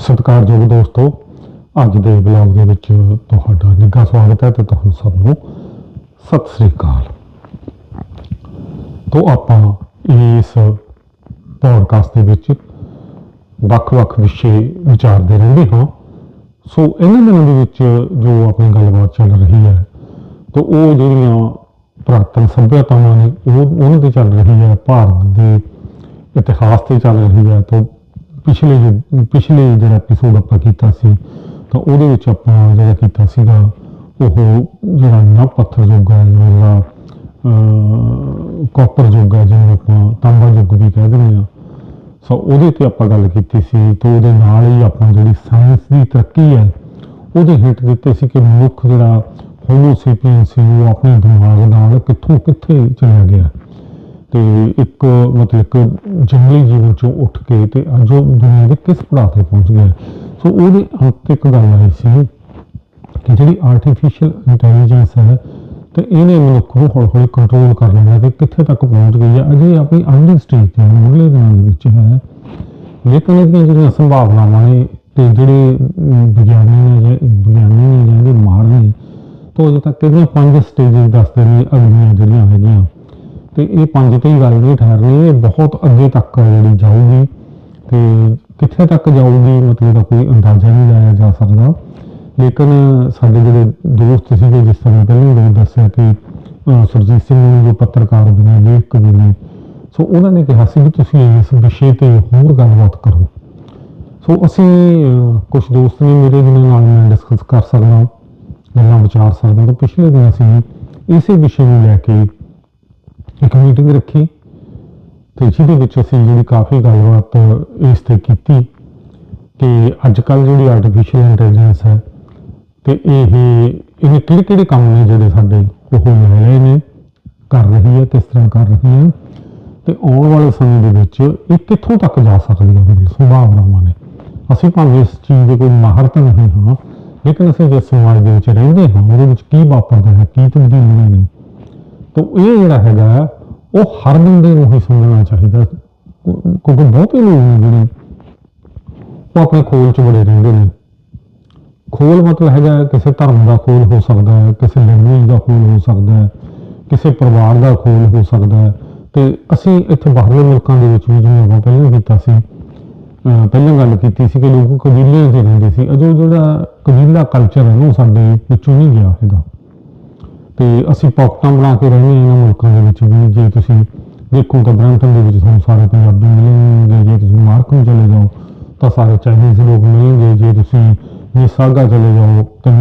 ਸਤਿਕਾਰਯੋਗ ਦੋਸਤੋ, ਅੱਜ ਦੇ ਬਲੌਗ ਦੇ ਵਿੱਚ ਤੁਹਾਡਾ ਨਿੱਘਾ ਸਵਾਗਤ ਹੈ ਤੇ ਤੁਹਾਨੂੰ ਸਭ ਨੂੰ ਸਤਿ ਸ੍ਰੀ ਅਕਾਲ। ਤੋਂ ਆਪਾਂ ਇਸ ਪੋਡਕਾਸਟ ਦੇ ਵਿੱਚ ਵੱਖ-ਵੱਖ ਵਿਸ਼ੇ ਵਿਚਾਰਦੇ ਰਹਿੰਦੇ ਹਾਂ। ਸੋ ਇਹਨਾਂ ਦਿਨਾਂ ਦੇ ਵਿੱਚ ਜੋ ਆਪਣੀ ਗੱਲਬਾਤ ਚੱਲ ਰਹੀ ਹੈ, ਤਾਂ ਉਹ ਜਿਹੜੀਆਂ ਪੁਰਾਤਨ ਸਭਿਅਤਾਵਾਂ ਨੇ, ਉਹ ਉਹਨਾਂ ਤੇ ਚੱਲ ਰਹੀ ਹੈ, ਭਾਰਤ ਦੇ ਇਤਿਹਾਸ ਤੇ ਚੱਲ ਰਹੀ ਹੈ। ਤਾਂ ਪਿਛਲੇ ਜੋ- ਪਿਛਲੇ ਜਿਹੜਾ ਐਪੀਸੋਡ ਆਪਾਂ ਕੀਤਾ ਸੀ, ਤਾਂ ਉਹਦੇ ਵਿੱਚ ਆਪਾਂ ਜਿਹੜਾ ਕੀਤਾ ਸੀਗਾ, ਉਹ ਜਿਹੜਾ ਨਾ ਪੱਥਰ ਯੁੱਗ ਹੈ ਜਿਹੜਾ ਕਾਪਰ ਯੁੱਗ ਹੈ ਜਿਹਨੂੰ ਆਪਾਂ ਤਾਂਬਾ ਯੁੱਗ ਵੀ ਕਹਿ ਦਿੰਦੇ ਆ ਸੋ ਉਹਦੇ ਤੇ ਆਪਾਂ ਗੱਲ ਕੀਤੀ ਸੀ, ਤੇ ਉਹਦੇ ਨਾਲ ਹੀ ਆਪਾਂ ਜਿਹੜੀ ਸਾਇੰਸ ਦੀ ਤਰੱਕੀ ਹੈ, ਉਹਦੇ ਹਿੰਟ ਦਿੱਤੇ ਸੀ ਕਿ ਮਨੁੱਖ ਜਿਹੜਾ ਹੋਮੋਸੀਪੀਅਨ ਸੀ, ਉਹ ਆਪਣੇ ਦਿਮਾਗ ਨਾਲ ਕਿੱਥੋਂ ਕਿੱਥੇ ਚਲਿਆ ਗਿਆ। ਤੇ ਇੱਕ ਮਤਲਬ ਇੱਕ ਜੰਗਲੀ ਜੀਵਨ ਚੋਂ ਉੱਠ ਕੇ ਤੇ ਅੱਜ ਉਹ ਦੁਨੀਆ ਦੇ ਕਿਸ ਪੜਾਅ ਤੇ ਪਹੁੰਚ ਗਿਆ ਸੋ ਉਹਦੇ ਅੰਤ ਇੱਕ ਗੱਲ ਆਈ ਸੀ ਕਿ ਜਿਹੜੀ ਆਰਟੀਫੀਸ਼ੀਅਲ ਇੰਟੈਲੀਜੈਂਸ ਹੈ ਤੇ ਇਹਨੇ ਮਨੁੱਖ ਨੂੰ ਹੌਲੀ ਹੌਲੀ ਕੰਟਰੋਲ ਕਰ ਲੈਣਾ ਤੇ ਕਿੱਥੇ ਤੱਕ ਪਹੁੰਚ ਗਈ ਹੈ। ਅਜੇ ਆਪਣੀ ਅਰਲੀ ਸਟੇਜ ਤੇ ਹੈ, ਮੁੱਢਲੇ ਦਿਨਾਂ ਦੇ ਵਿੱਚ ਹੈ। ਲੇਕਿਨ ਇਹਦੀਆਂ ਜਿਹੜੀਆਂ ਸੰਭਾਵਨਾਵਾਂ ਨੇ ਤੇ ਜਿਹੜੇ ਅਮ, ਵਿਗਿਆਨੀ ਨੇ ਜਾਂ ਵਿਗਿਆਨੀ ਨੇ ਜਾਂ ਇਹਦੇ ਮਾਹਰ ਨੇ ਤੋਂ ਅਜੇ ਤੱਕ ਇਹਦੀਆਂ ਪੰਜ ਸਟੇਜਸ ਦੱਸਦੇ ਨੇ ਅਗਲੀਆਂ ਜਿਹੜੀਆਂ ਹੈਗੀਆਂ। ਤੇ ਇਹ ਪੰਜ ਤੇ ਹੀ ਗੱਲ ਨਹੀਂ ਠਹਿਰਨੀ ਇਹ ਬਹੁਤ ਅੱਗੇ ਤੱਕ ਜਿਹੜੀ ਜਾਊਗੀ। ਤੇ ਕਿੱਥੇ ਤੱਕ ਜਾਊਗੀ ਮਤਲਬ ਦਾ ਕੋਈ ਅੰਦਾਜ਼ਾ ਨਹੀਂ ਲਾਇਆ ਜਾ ਸਕਦਾ। ਲੇਕਿਨ ਸਾਡੇ ਜਿਹੜੇ ਦੋਸਤ ਸੀਗੇ ਜਿਸ ਤਰ੍ਹਾਂ ਪਹਿਲਾਂ ਵੀ ਦੱਸਿਆ ਕਿ ਅਹ, ਸੁਰਜੀਤ ਸਿੰਘ ਨੂੰ ਜੋ ਪੱਤਰਕਾਰ ਵੀ ਨੇ ਲੇਖਕ ਵੀ ਨੇ ਸੋ ਉਹਨਾਂ ਨੇ ਕਿਹਾ ਸੀ ਕਿ ਤੁਸੀਂ ਇਸ ਵਿਸ਼ੇ ਤੇ ਹੋਰ ਗੱਲਬਾਤ ਕਰੋ। ਸੋ ਅਸੀਂ ਕੁਝ ਦੋਸਤ ਨੇ ਮੇਰੇ ਜਿਹਨਾਂ ਨਾਲ ਮੈਂ ਡਿਸਕਸ ਕਰ ਸਕਦਾ ਗੱਲਾਂ ਵਿਚਾਰ ਸਕਦਾ ਤਾਂ ਪਿਛਲੇ ਦਿਨ ਅਸੀਂ ਇਸੇ ਵਿਸ਼ੇ ਨੂੰ ਲੈ ਕੇ ਇੱਕ ਮੀਟਿੰਗ ਰੱਖੀ ਤੇ ਜਿਹਦੇ ਵਿੱਚ ਅਸੀਂ ਜਿਹੜੀ ਕਾਫੀ ਗੱਲਬਾਤ ਇਸ ਤੇ ਕੀਤੀ ਕਿ ਅੱਜ ਕੱਲ ਜਿਹੜੀ ਆਰਟੀਫੀਸ਼ੀਅਲ ਇੰਟੈਲੀਜੈਂਸ ਹੈ ਤੇ ਇਹ ਇਹ ਕਿਹੜੇ ਕਿਹੜੇ ਕੰਮ ਨੇ ਜਿਹੜੇ ਸਾਡੇ ਉਹ ਲੈ ਰਹੇ ਨੇ, ਕਰ ਰਹੀ ਹੈ ਕਿਸ ਤਰ੍ਹਾਂ ਕਰ ਰਹੀ ਹੈ ਤੇ ਆਉਣ ਵਾਲੇ ਸਮੇਂ ਦੇ ਵਿੱਚ ਇਹ ਕਿੱਥੋਂ ਤੱਕ ਜਾ ਸਕਦੀ ਹੈ ਮਤਲਬ ਸੰਭਾਵਨਾਵਾਂ ਨੇ? ਅਸੀਂ ਭਾਵੇਂ ਇਸ ਚੀਜ਼ ਦੇ ਕੋਈ ਮਾਹਰ ਤਾਂ ਨਹੀਂ ਹਾਂ, ਲੇਕਿਨ ਅਸੀਂ ਜਿਸ ਸਮਾਜ ਦੇ ਵਿੱਚ ਰਹਿੰਦੇ ਹਾਂ, ਉਹਦੇ ਵਿੱਚ ਕੀ ਵਾਪਰਦਾ ਹੈ, ਕੀ ਤਬਦੀਲੀਆਂ ਨੇ ਤਾਂ ਇਹ ਜਿਹੜਾ ਹੈਗਾ, ਉਹ ਹਰ ਬੰਦੇ ਨੂੰ ਹੀ ਸਮਝਣਾ ਚਾਹੀਦਾ। ਕਿਉਂਕਿ ਬਹੁਤੇ ਲੋਕ ਨੇ ਜਿਹੜੇ, ਉਹ ਆਪਣੇ ਖੋਲ 'ਚ ਬੜੇ ਰਹਿੰਦੇ ਨੇ। ਖੋਲ ਮਤਲਬ ਹੈਗਾ, ਕਿਸੇ ਧਰਮ ਦਾ ਖੋਲ ਹੋ ਸਕਦਾ ਹੈ, ਕਿਸੇ ਲੈਂਗੁਏਜ ਦਾ ਖੋਲ ਹੋ ਸਕਦਾ ਹੈ, ਕਿਸੇ ਪਰਿਵਾਰ ਦਾ ਖੋਲ ਹੋ ਸਕਦਾ ਹੈ। ਤੇ ਅਸੀਂ ਇੱਥੇ ਬਾਹਰਲੇ ਮੁਲਕਾਂ ਦੇ ਵਿੱਚ ਵੀ ਜਿਵੇਂ ਆਪਾਂ ਪਹਿਲਾਂ ਕੀਤਾ ਸੀ ਪਹਿਲਾਂ ਗੱਲ ਕੀਤੀ ਸੀ ਕਿ ਲੋਕ ਕਬੀਲਿਆਂ 'ਚ ਰਹਿੰਦੇ ਸੀ। ਅਜੋ ਜਿਹੜਾ ਕਬੀਲਾ ਕਲਚਰ ਹੈ ਨਾ, ਉਹ ਸਾਡੇ ਵਿੱਚੋਂ ਨਹੀਂ ਗਿਆ ਹੈਗਾ। ਤੇ ਅਸੀਂ ਪਾਕਟਾਂ ਬਣਾ ਕੇ ਰਹਿੰਦੇ ਹਾਂ ਇਹਨਾਂ ਮੁਲਕਾਂ ਦੇ ਵਿੱਚ। ਵੀ ਜੇ ਤੁਸੀਂ ਦੇਖੋ ਤਾਂ ਬ੍ਰੈਂਟਨ ਦੇ ਵਿੱਚ ਤੁਹਾਨੂੰ ਸਾਰੇ ਪੰਜਾਬੀ ਮਿਲਣਗੇ। ਜੇ ਤੁਸੀਂ ਮਾਰਕਮ ਚਲੇ ਜਾਓ ਤਾਂ ਸਾਰੇ ਚਾਈਨੀਜ਼ ਲੋਕ ਮਿਲਣਗੇ। ਜੇ ਤੁਸੀਂ ਨਿਸਾਗਾ ਚਲੇ ਜਾਓ ਤਾਂ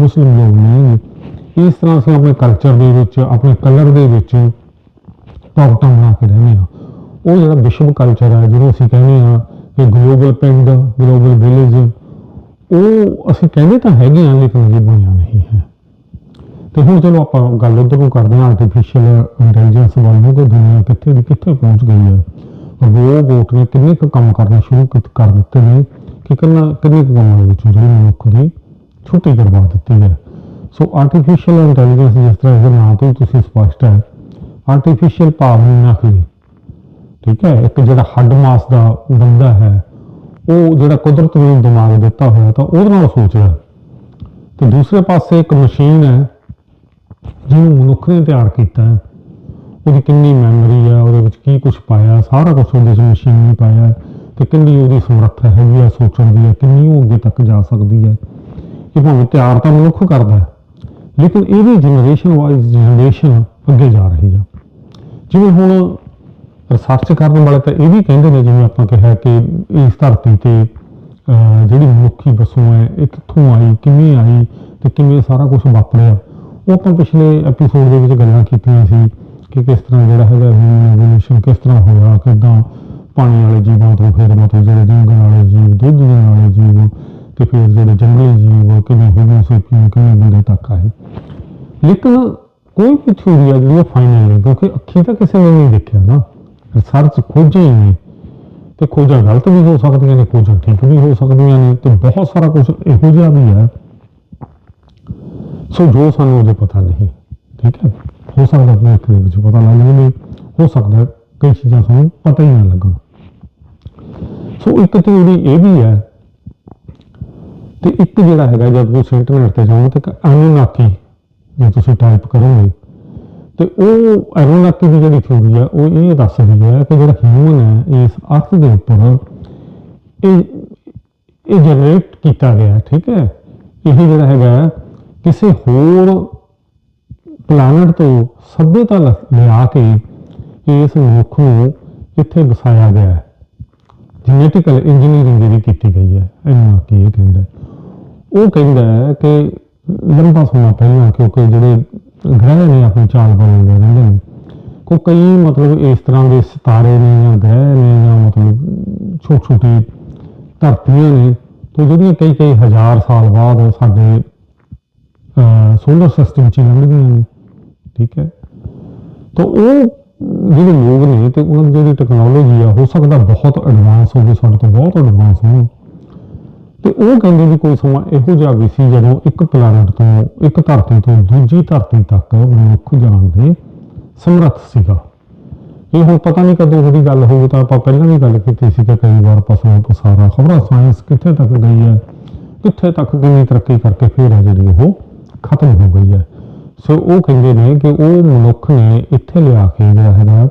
ਮੁਸਲਿਮ ਲੋਕ ਮਿਲਣਗੇ। ਇਸ ਤਰ੍ਹਾਂ ਅਸੀਂ ਆਪਣੇ ਕਲਚਰ ਦੇ ਵਿੱਚ, ਆਪਣੇ ਕਲਰ ਦੇ ਵਿੱਚ ਪਾਕਟਾਂ ਬਣਾ ਕੇ ਰਹਿੰਦੇ ਹਾਂ। ਉਹ ਜਿਹੜਾ ਵਿਸ਼ਵ ਕਲਚਰ ਹੈ, ਜਿਹਨੂੰ ਅਸੀਂ ਕਹਿੰਦੇ ਹਾਂ ਕਿ ਗਲੋਬਲ ਪਿੰਡ ਗਲੋਬਲ ਵਿਲੇਜ ਉਹ ਅਸੀਂ ਕਹਿੰਦੇ ਤਾਂ ਹੈਗੇ ਹਾਂ, ਲੇਕਿਨ ਇਹ ਬਣਿਆ ਨਹੀਂ ਹੈ। ਤੇ ਹੁਣ ਚਲੋ ਆਪਾਂ ਗੱਲ ਉਧਰ ਕਰਦੇ ਹਾਂ ਆਰਟੀਫੀਸ਼ੀਅਲ ਇੰਟੈਲੀਜੈਂਸ ਵੱਲ ਨੂੰ, ਕਿ ਦੁਨੀਆ ਕਿੱਥੇ ਦੀ ਕਿੱਥੇ ਪਹੁੰਚ ਗਈ ਹੈ। ਰੋਬੋਟ ਨੇ ਕਿੰਨੇ ਕੁ ਕੰਮ ਕਰਨੇ ਸ਼ੁਰੂ ਕੀਤ ਕਰ ਦਿੱਤੇ ਨੇ, ਕਿ ਕਿੰਨਾ, ਕਿੰਨੇ ਕੁ ਕੰਮਾਂ ਦੇ ਵਿੱਚ ਜਿਹੜੀ ਮਨੁੱਖ ਦੀ ਛੁੱਟੀ ਕਰਵਾ ਦਿੱਤੀ ਹੈ। ਸੋ ਆਰਟੀਫੀਸ਼ੀਅਲ ਇੰਟੈਲੀਜੈਂਸ ਜਿਸ ਤਰ੍ਹਾਂ ਇਹਦੇ ਨਾਂ ਤੋਂ ਤੁਸੀਂ ਸਪਸ਼ਟ ਹੈ ਆਰਟੀਫੀਸ਼ੀਅਲ ਭਾਵ ਨੂੰ ਨਕਲੀ ਠੀਕ ਹੈ, ਇੱਕ ਜਿਹੜਾ ਹੱਡ ਮਾਸ ਦਾ ਬੰਦਾ ਹੈ, ਉਹ ਜਿਹੜਾ ਕੁਦਰਤ ਨੇ ਦਿਮਾਗ ਦਿੱਤਾ ਹੋਇਆ ਤਾਂ ਉਹਦੇ ਨਾਲ ਸੋਚਦਾ ਹੈ। ਤੇ ਦੂਸਰੇ ਪਾਸੇ ਇੱਕ ਮਸ਼ੀਨ ਹੈ ਜਿਹਨੂੰ ਮਨੁੱਖ ਨੇ ਤਿਆਰ ਕੀਤਾ ਹੈ। ਉਹਦੀ ਕਿੰਨੀ ਮੈਮਰੀ ਆ, ਉਹਦੇ ਵਿੱਚ ਕੀ ਕੁਝ ਪਾਇਆ, ਸਾਰਾ ਕੁਝ ਉਹਦੇ ਵਿੱਚ ਮਸ਼ੀਨ ਨੇ ਪਾਇਆ ਹੈ ਤੇ ਕਿੰਨੀ ਉਹਦੀ ਸਮਰੱਥਾ ਹੈਗੀ ਆ ਸੋਚਣ ਦੀ ਹੈ ਕਿੰਨੀ ਉਹ ਅੱਗੇ ਤੱਕ ਜਾ ਸਕਦੀ ਹੈ ਕਿ ਭਾਵੇਂ ਤਿਆਰ ਤਾਂ ਮਨੁੱਖ ਕਰਦਾ ਹੈ, ਲੇਕਿਨ ਇਹਦੀ ਜਨਰੇਸ਼ਨ ਵਾਈਜ਼ ਜਨਰੇਸ਼ਨ ਅੱਗੇ ਜਾ ਰਹੀ ਆ। ਜਿਵੇਂ ਹੁਣ ਰਿਸਰਚ ਕਰਨ ਵਾਲੇ ਤਾਂ ਇਹ ਵੀ ਕਹਿੰਦੇ ਨੇ, ਜਿਵੇਂ ਆਪਾਂ ਕਿਹਾ ਕਿ ਇਸ ਧਰਤੀ ਤੇ ਜਿਹੜੀ ਮਨੁੱਖੀ ਵਸੋਂ ਹੈ, ਇਹ ਕਿੱਥੋਂ ਆਈ, ਕਿਵੇਂ ਆਈ ਤੇ ਕਿਵੇਂ ਸਾਰਾ ਕੁਝ ਵਾਪਰਿਆ। ਉਹ ਆਪਾਂ ਪਿਛਲੇ ਐਪੀਸੋਡ ਦੇ ਵਿੱਚ ਗੱਲਾਂ ਕੀਤੀਆਂ ਸੀ ਕਿ ਕਿਸ ਤਰ੍ਹਾਂ ਜਿਹੜਾ ਹੈਗਾ ਇਵੋਲੂਸ਼ਨ ਕਿਸ ਤਰ੍ਹਾਂ ਹੋਇਆ, ਕਿਦਾਂ ਪਾਣੀ ਵਾਲੇ ਜੀਵਾਂ ਤੋਂ ਫਿਰ ਮਤਲਬ ਜਿਹੜੇ ਜੰਗਲ ਵਾਲੇ ਜੀਵ, ਦੁੱਧ ਦੇਣ ਵਾਲੇ ਜੀਵ ਤੇ ਫਿਰ ਜਿਹੜੇ ਜੰਗਲੀ ਜੀਵ ਕਿਵੇਂ ਹੋਮੋ ਸੇਪੀਅਨ ਕਿਵੇਂ ਬੰਦੇ ਤੱਕ ਆਏ। ਲੇਕਿਨ ਕੋਈ ਵੀ ਥਿਊਰੀ ਆ ਜਿਹੜੀ ਉਹ ਫਾਈਨਲ ਨਹੀਂ ਕਿਉਂਕਿ ਅੱਖੀ ਤਾਂ ਕਿਸੇ ਨੇ ਨਹੀਂ ਦੇਖਿਆ ਨਾ। ਰਿਸਰਚ ਖੋਜਾਂ ਹੀ ਨੇ। ਤੇ ਖੋਜਾਂ ਗਲਤ ਵੀ ਹੋ ਸਕਦੀਆਂ ਨੇ, ਖੋਜਾਂ ਠੀਕ ਵੀ ਹੋ ਸਕਦੀਆਂ ਨੇ ਤੇ ਬਹੁਤ ਸਾਰਾ ਕੁਝ ਇਹੋ ਜਿਹਾ ਵੀ ਹੈ ਸੋ ਜੋ ਸਾਨੂੰ ਉਹਦੇ ਪਤਾ ਨਹੀਂ, ਠੀਕ ਹੈ? ਹੋ ਸਕਦਾ ਆਪਣੇ ਇੱਕ ਦੇ ਵਿੱਚ ਪਤਾ ਲੱਗ ਜਾਵੇ ਹੋ ਸਕਦਾ ਕਈ ਚੀਜ਼ਾਂ ਸਾਨੂੰ ਪਤਾ ਹੀ ਨਾ ਲੱਗਣ। ਸੋ ਇੱਕ ਥਿਊਰੀ ਇਹ ਵੀ ਹੈ ਤੇ ਇੱਕ ਜਿਹੜਾ ਹੈਗਾ ਜਦ ਤੁਸੀਂ ਇੰਟਰਨੈਟ ਤੇ ਜਾਓ ਤੇ ਇੱਕ ਅਨੁਨਾਕੀ ਜੇ ਤੁਸੀਂ ਟਾਈਪ ਕਰੋਗੇ, ਤੇ ਉਹ ਅਰੁਣਾਕੀ ਦੀ ਜਿਹੜੀ ਥਿਊਰੀ ਹੈ, ਉਹ ਇਹ ਦੱਸ ਰਹੀ ਹੈ ਕਿ ਜਿਹੜਾ ਹਿਊਮਨ ਹੈ, ਇਸ ਅਰਥ ਦੇ ਉੱਪਰ ਇਹ ਇਹ ਜਨਰੇਟ ਕੀਤਾ ਗਿਆ, ਠੀਕ ਹੈ? ਇਹ ਜਿਹੜਾ ਹੈਗਾ ਕਿਸੇ ਹੋਰ ਪਲਾਨਟ ਤੋਂ ਸਭਿਅਤਾ ਲ- ਲਿਆ ਕੇ ਇਸ ਮਨੁੱਖ ਨੂੰ ਇੱਥੇ ਵਸਾਇਆ ਗਿਆ ਹੈ। ਜੈਨੇਟਿਕਲ ਇੰਜੀਨੀਅਰਿੰਗ ਜਿਹੜੀ ਕੀਤੀ ਗਈ ਹੈ, ਇਹਨੂੰ ਕੀ ਇਹ ਕਹਿੰਦਾ ਉਹ ਕਹਿੰਦਾ ਹੈ ਕਿ ਲੰਬਾ ਸਮਾਂ ਪਹਿਲਾਂ ਕਿਉਂਕਿ ਜਿਹੜੇ ਗ੍ਰਹਿ ਨੇ ਆਪਣੀ ਚਾਲ ਬਣਾਉਂਦੇ ਰਹਿੰਦੇ ਨੇ, ਕੋ ਕਈ ਮਤਲਬ ਇਸ ਤਰ੍ਹਾਂ ਦੇ ਸਿਤਾਰੇ ਨੇ ਜਾਂ ਗ੍ਰਹਿ ਨੇ ਜਾਂ ਮਤਲਬ ਛੋਟੇ ਛੋਟੇ ਧਰਤੀਆਂ ਨੇ, ਤੇ ਜਿਹੜੀਆਂ ਕਈ ਕਈ ਹਜ਼ਾਰ ਸਾਲ ਬਾਅਦ ਸਾਡੇ ਸੋਲਰ ਸਿਸਟਮ 'ਚ ਹੀ ਲੰਘਦੀਆਂ ਨੇ, ਠੀਕ ਹੈ। ਤਾਂ ਉਹ ਜਿਹੜੇ ਲੋਕ ਨੇ ਤੇ ਉਹਨਾਂ ਦੀ ਜਿਹੜੀ ਟੈਕਨੋਲੋਜੀ ਆ, ਹੋ ਸਕਦਾ ਬਹੁਤ ਐਡਵਾਂਸ ਹੋਵੇ, ਸਾਡੇ ਤੋਂ ਬਹੁਤ ਐਡਵਾਂਸ ਹੋਣ। ਤੇ ਉਹ ਕਹਿੰਦੇ ਵੀ ਕੋਈ ਸਮਾਂ ਇਹੋ ਜਿਹਾ ਵੀ ਸੀ ਜਦੋਂ ਇੱਕ ਪਲੈਨਟ ਤੋਂ, ਇੱਕ ਧਰਤੀ ਤੋਂ ਦੂਜੀ ਧਰਤੀ ਤੱਕ ਮਨੁੱਖ ਜਾਣ ਦੇ ਸਮਰੱਥ ਸੀਗਾ। ਇਹ ਹੁਣ ਪਤਾ ਨਹੀਂ ਕਦੋਂ ਉਹਦੀ ਗੱਲ ਹੋਊ ਤਾਂ ਆਪਾਂ ਪਹਿਲਾਂ ਵੀ ਗੱਲ ਕੀਤੀ ਸੀ ਕਿ ਕਈ ਵਾਰ ਪਸੂ ਪਸਾਰਾ ਖਬਰਾਂ ਸਾਇੰਸ ਕਿੱਥੇ ਤੱਕ ਗਈ ਹੈ, ਕਿੱਥੇ ਤੱਕ ਕਿੰਨੀ ਤਰੱਕੀ ਕਰਕੇ ਫਿਰ ਹੈ ਜਿਹੜੀ ਉਹ ਖਤਮ ਹੋ ਗਈ ਹੈ। ਸੋ ਉਹ ਕਹਿੰਦੇ ਨੇ ਕਿ ਉਹ ਮਨੁੱਖ ਨੇ ਇੱਥੇ ਲਿਆ ਕੇ ਜਿਹੜਾ ਹੈਗਾ,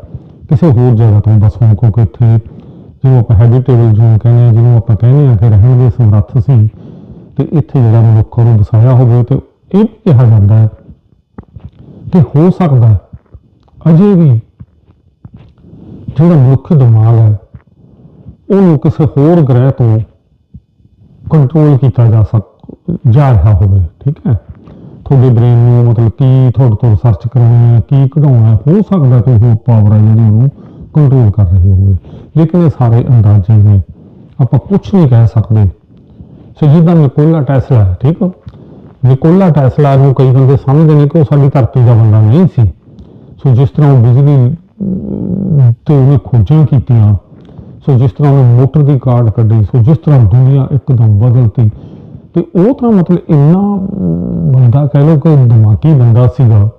ਕਿਸੇ ਹੋਰ ਜਗ੍ਹਾ ਤੋਂ ਬਸੋਂ ਕਿਉਂਕਿ ਇੱਥੇ ਜਿਹਨੂੰ ਆਪਾਂ ਹੈਬਿਟੇਬਲ ਜ਼ੋਨ ਕਹਿੰਦੇ ਹਾਂ, ਜਿਹਨੂੰ ਆਪਾਂ ਕਹਿੰਦੇ ਆ ਕਿ ਰਹਿਣ ਦੇ ਸਮਰੱਥ ਸੀ, ਤੇ ਇੱਥੇ ਜਿਹੜਾ ਮਨੁੱਖ ਨੂੰ ਵਸਾਇਆ ਹੋਵੇ ਤੇ ਇਹ ਵੀ ਕਿਹਾ ਜਾਂਦਾ ਹੈ ਕਿ ਹੋ ਸਕਦਾ ਅਜੇ ਵੀ ਜਿਹੜਾ ਮਨੁੱਖ ਦਿਮਾਗ ਹੈ, ਉਹਨੂੰ ਕਿਸੇ ਹੋਰ ਗ੍ਰਹਿ ਤੋਂ ਕੰਟਰੋਲ ਕੀਤਾ ਜਾ ਸਕ, ਜਾ ਰਿਹਾ ਹੋਵੇ, ਠੀਕ ਹੈ। ਤੁਹਾਡੇ ਬ੍ਰੇਨ ਨੂੰ ਮਤਲਬ ਕੀ ਤੁਹਾਡੇ ਤੋਂ ਸਰਚ ਕਰਾਉਣਾ ਹੈ, ਕੀ ਕਢਾਉਣਾ ਹੋ ਸਕਦਾ ਕਿ ਉਹ ਪਾਵਰ ਹੈ ਜਿਹੜੀ ਉਹਨੂੰ ਕੰਟਰੋਲ ਕਰ ਰਹੀ ਹੋਵੇ। ਲੇਕਿਨ ਇਹ ਸਾਰੇ ਅੰਦਾਜ਼ੇ ਨੇ। ਆਪਾਂ ਕੁਝ ਨਹੀਂ ਕਹਿ ਸਕਦੇ। ਸੋ ਜਿੱਦਾਂ ਨਿਕੋਲਾ ਟੈਸਲਾ ਹੈ, ਠੀਕ ਹੈ? ਨਿਕੋਲਾ ਟੈਸਲਾ ਨੂੰ ਕਈ ਬੰਦੇ ਸਮਝਦੇ ਨੇ ਕਿ ਉਹ ਸਾਡੀ ਧਰਤੀ ਦਾ ਬੰਦਾ ਨਹੀਂ ਸੀ। ਸੋ ਜਿਸ ਤਰ੍ਹਾਂ ਉਹ ਬਿਜਲੀ ਤੇ ਉਹਨੇ ਖੋਜਾਂ ਕੀਤੀਆਂ। ਸੋ ਜਿਸ ਤਰ੍ਹਾਂ ਉਹਨੇ ਮੋਟਰ ਦੀ ਕਾਢ ਕੱਢੀ। ਸੋ ਜਿਸ ਤਰ੍ਹਾਂ ਦੁਨੀਆ ਇੱਕਦਮ ਬਦਲਤੀ। ਤੇ ਉਹ ਤਾਂ ਮਤਲਬ ਇੰਨਾ ਬੰਦਾ ਕਹਿ ਲਓ ਕਿ ਦਿਮਾਗੀ ਬੰਦਾ ਸੀਗਾ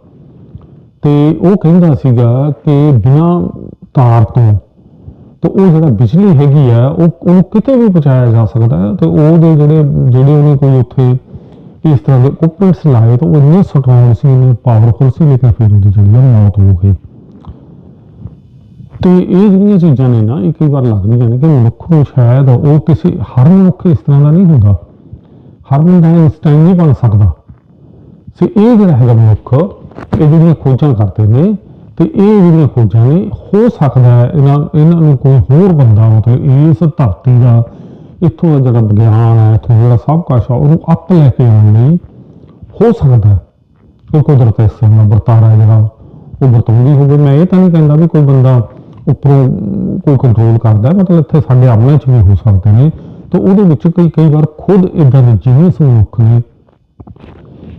ਤੇ ਉਹ ਕਹਿੰਦਾ ਸੀਗਾ ਕਿ ਬਿਨਾਂ ਤਾਰ ਤੋਂ ਤੇ ਉਹ ਜਿਹੜਾ ਬਿਜਲੀ ਹੈਗੀ ਆ, ਉਹ ਉਹਨੂੰ ਕਿਤੇ ਵੀ ਪਹੁੰਚਾਇਆ ਜਾ ਸਕਦਾ ਹੈ ਤੇ ਉਹਦੇ ਜਿਹੜੇ ਜਿਹੜੇ ਉਹਨੇ ਕੋਈ ਉੱਥੇ ਇਸ ਤਰ੍ਹਾਂ ਦੇ ਇਕਵਿਪਮੈਂਟਸ ਲਾਏ ਤਾਂ ਉਹ ਇੰਨੇ ਸਟਰੋਂਗ ਸੀ, ਇੰਨੇ ਪਾਵਰਫੁਲ ਸੀ, ਲੇਕਿਨ ਫਿਰ ਉਹਦੀ ਜਿਹੜੀ ਆ ਮੌਤ ਹੋ ਗਈ। ਤੇ ਇਹ ਜਿਹੜੀਆਂ ਚੀਜ਼ਾਂ ਨੇ ਨਾ, ਇਹ ਕਈ ਵਾਰ ਲੱਗਦੀਆਂ ਨੇ ਕਿ ਮਨੁੱਖ ਨੂੰ ਸ਼ਾਇਦ ਉਹ ਕਿਸੇ ਹਰ ਮਨੁੱਖ ਇਸ ਤਰ੍ਹਾਂ ਦਾ ਨਹੀਂ ਹੁੰਦਾ। ਹਰ ਬੰਦਾ ਇਨਸਟਾਈਨ ਨਹੀਂ ਬਣ ਸਕਦਾ। ਸੋ ਇਹ ਜਿਹੜਾ ਹੈਗਾ ਮਨੁੱਖ, ਇਹ ਜਿਹੜੀਆਂ ਖੋਜਾਂ ਕਰਦੇ ਨੇ, ਤੇ ਇਹ ਜਿਹੜੀਆਂ ਖੋਜਾਂ ਨੇ, ਹੋ ਸਕਦਾ ਹੈ ਇਹਨਾਂ ਇਹਨਾਂ ਨੂੰ ਕੋਈ ਹੋਰ ਬੰਦਾ ਮਤਲਬ ਇਸ ਧਰਤੀ ਦਾ ਇੱਥੋਂ ਦਾ ਜਿਹੜਾ ਵਿਗਿਆਨ ਹੈ, ਇੱਥੋਂ ਜਿਹੜਾ ਸਭ ਕੁਛ ਆ ਉਹਨੂੰ ਅੱਪ ਲੈ ਕੇ ਆਉਣ ਲਈ ਹੋ ਸਕਦਾ ਹੈ। ਕੋਈ ਕੁਦਰਤ ਇਸ ਨਾਲ ਵਰਤਾਰਾ ਜਿਹੜਾ, ਉਹ ਵਰਤਾਉਂਦੀ ਹੋਵੇ। ਮੈਂ ਇਹ ਤਾਂ ਨਹੀਂ ਕਹਿੰਦਾ ਵੀ ਕੋਈ ਬੰਦਾ ਉੱਪਰੋਂ ਕੋਈ ਕੰਟਰੋਲ ਕਰਦਾ ਮਤਲਬ ਇੱਥੇ ਸਾਡੇ ਆਪਣੇ ਚ ਵੀ ਹੋ ਸਕਦੇ ਨੇ। ਤਾਂ ਉਹਦੇ ਵਿੱਚ ਕਈ ਕਈ ਵਾਰ ਖੁਦ ਇਦਾਂ ਦੇ ਜਿਵੇਂ ਮਨੁੱਖ ਨੇ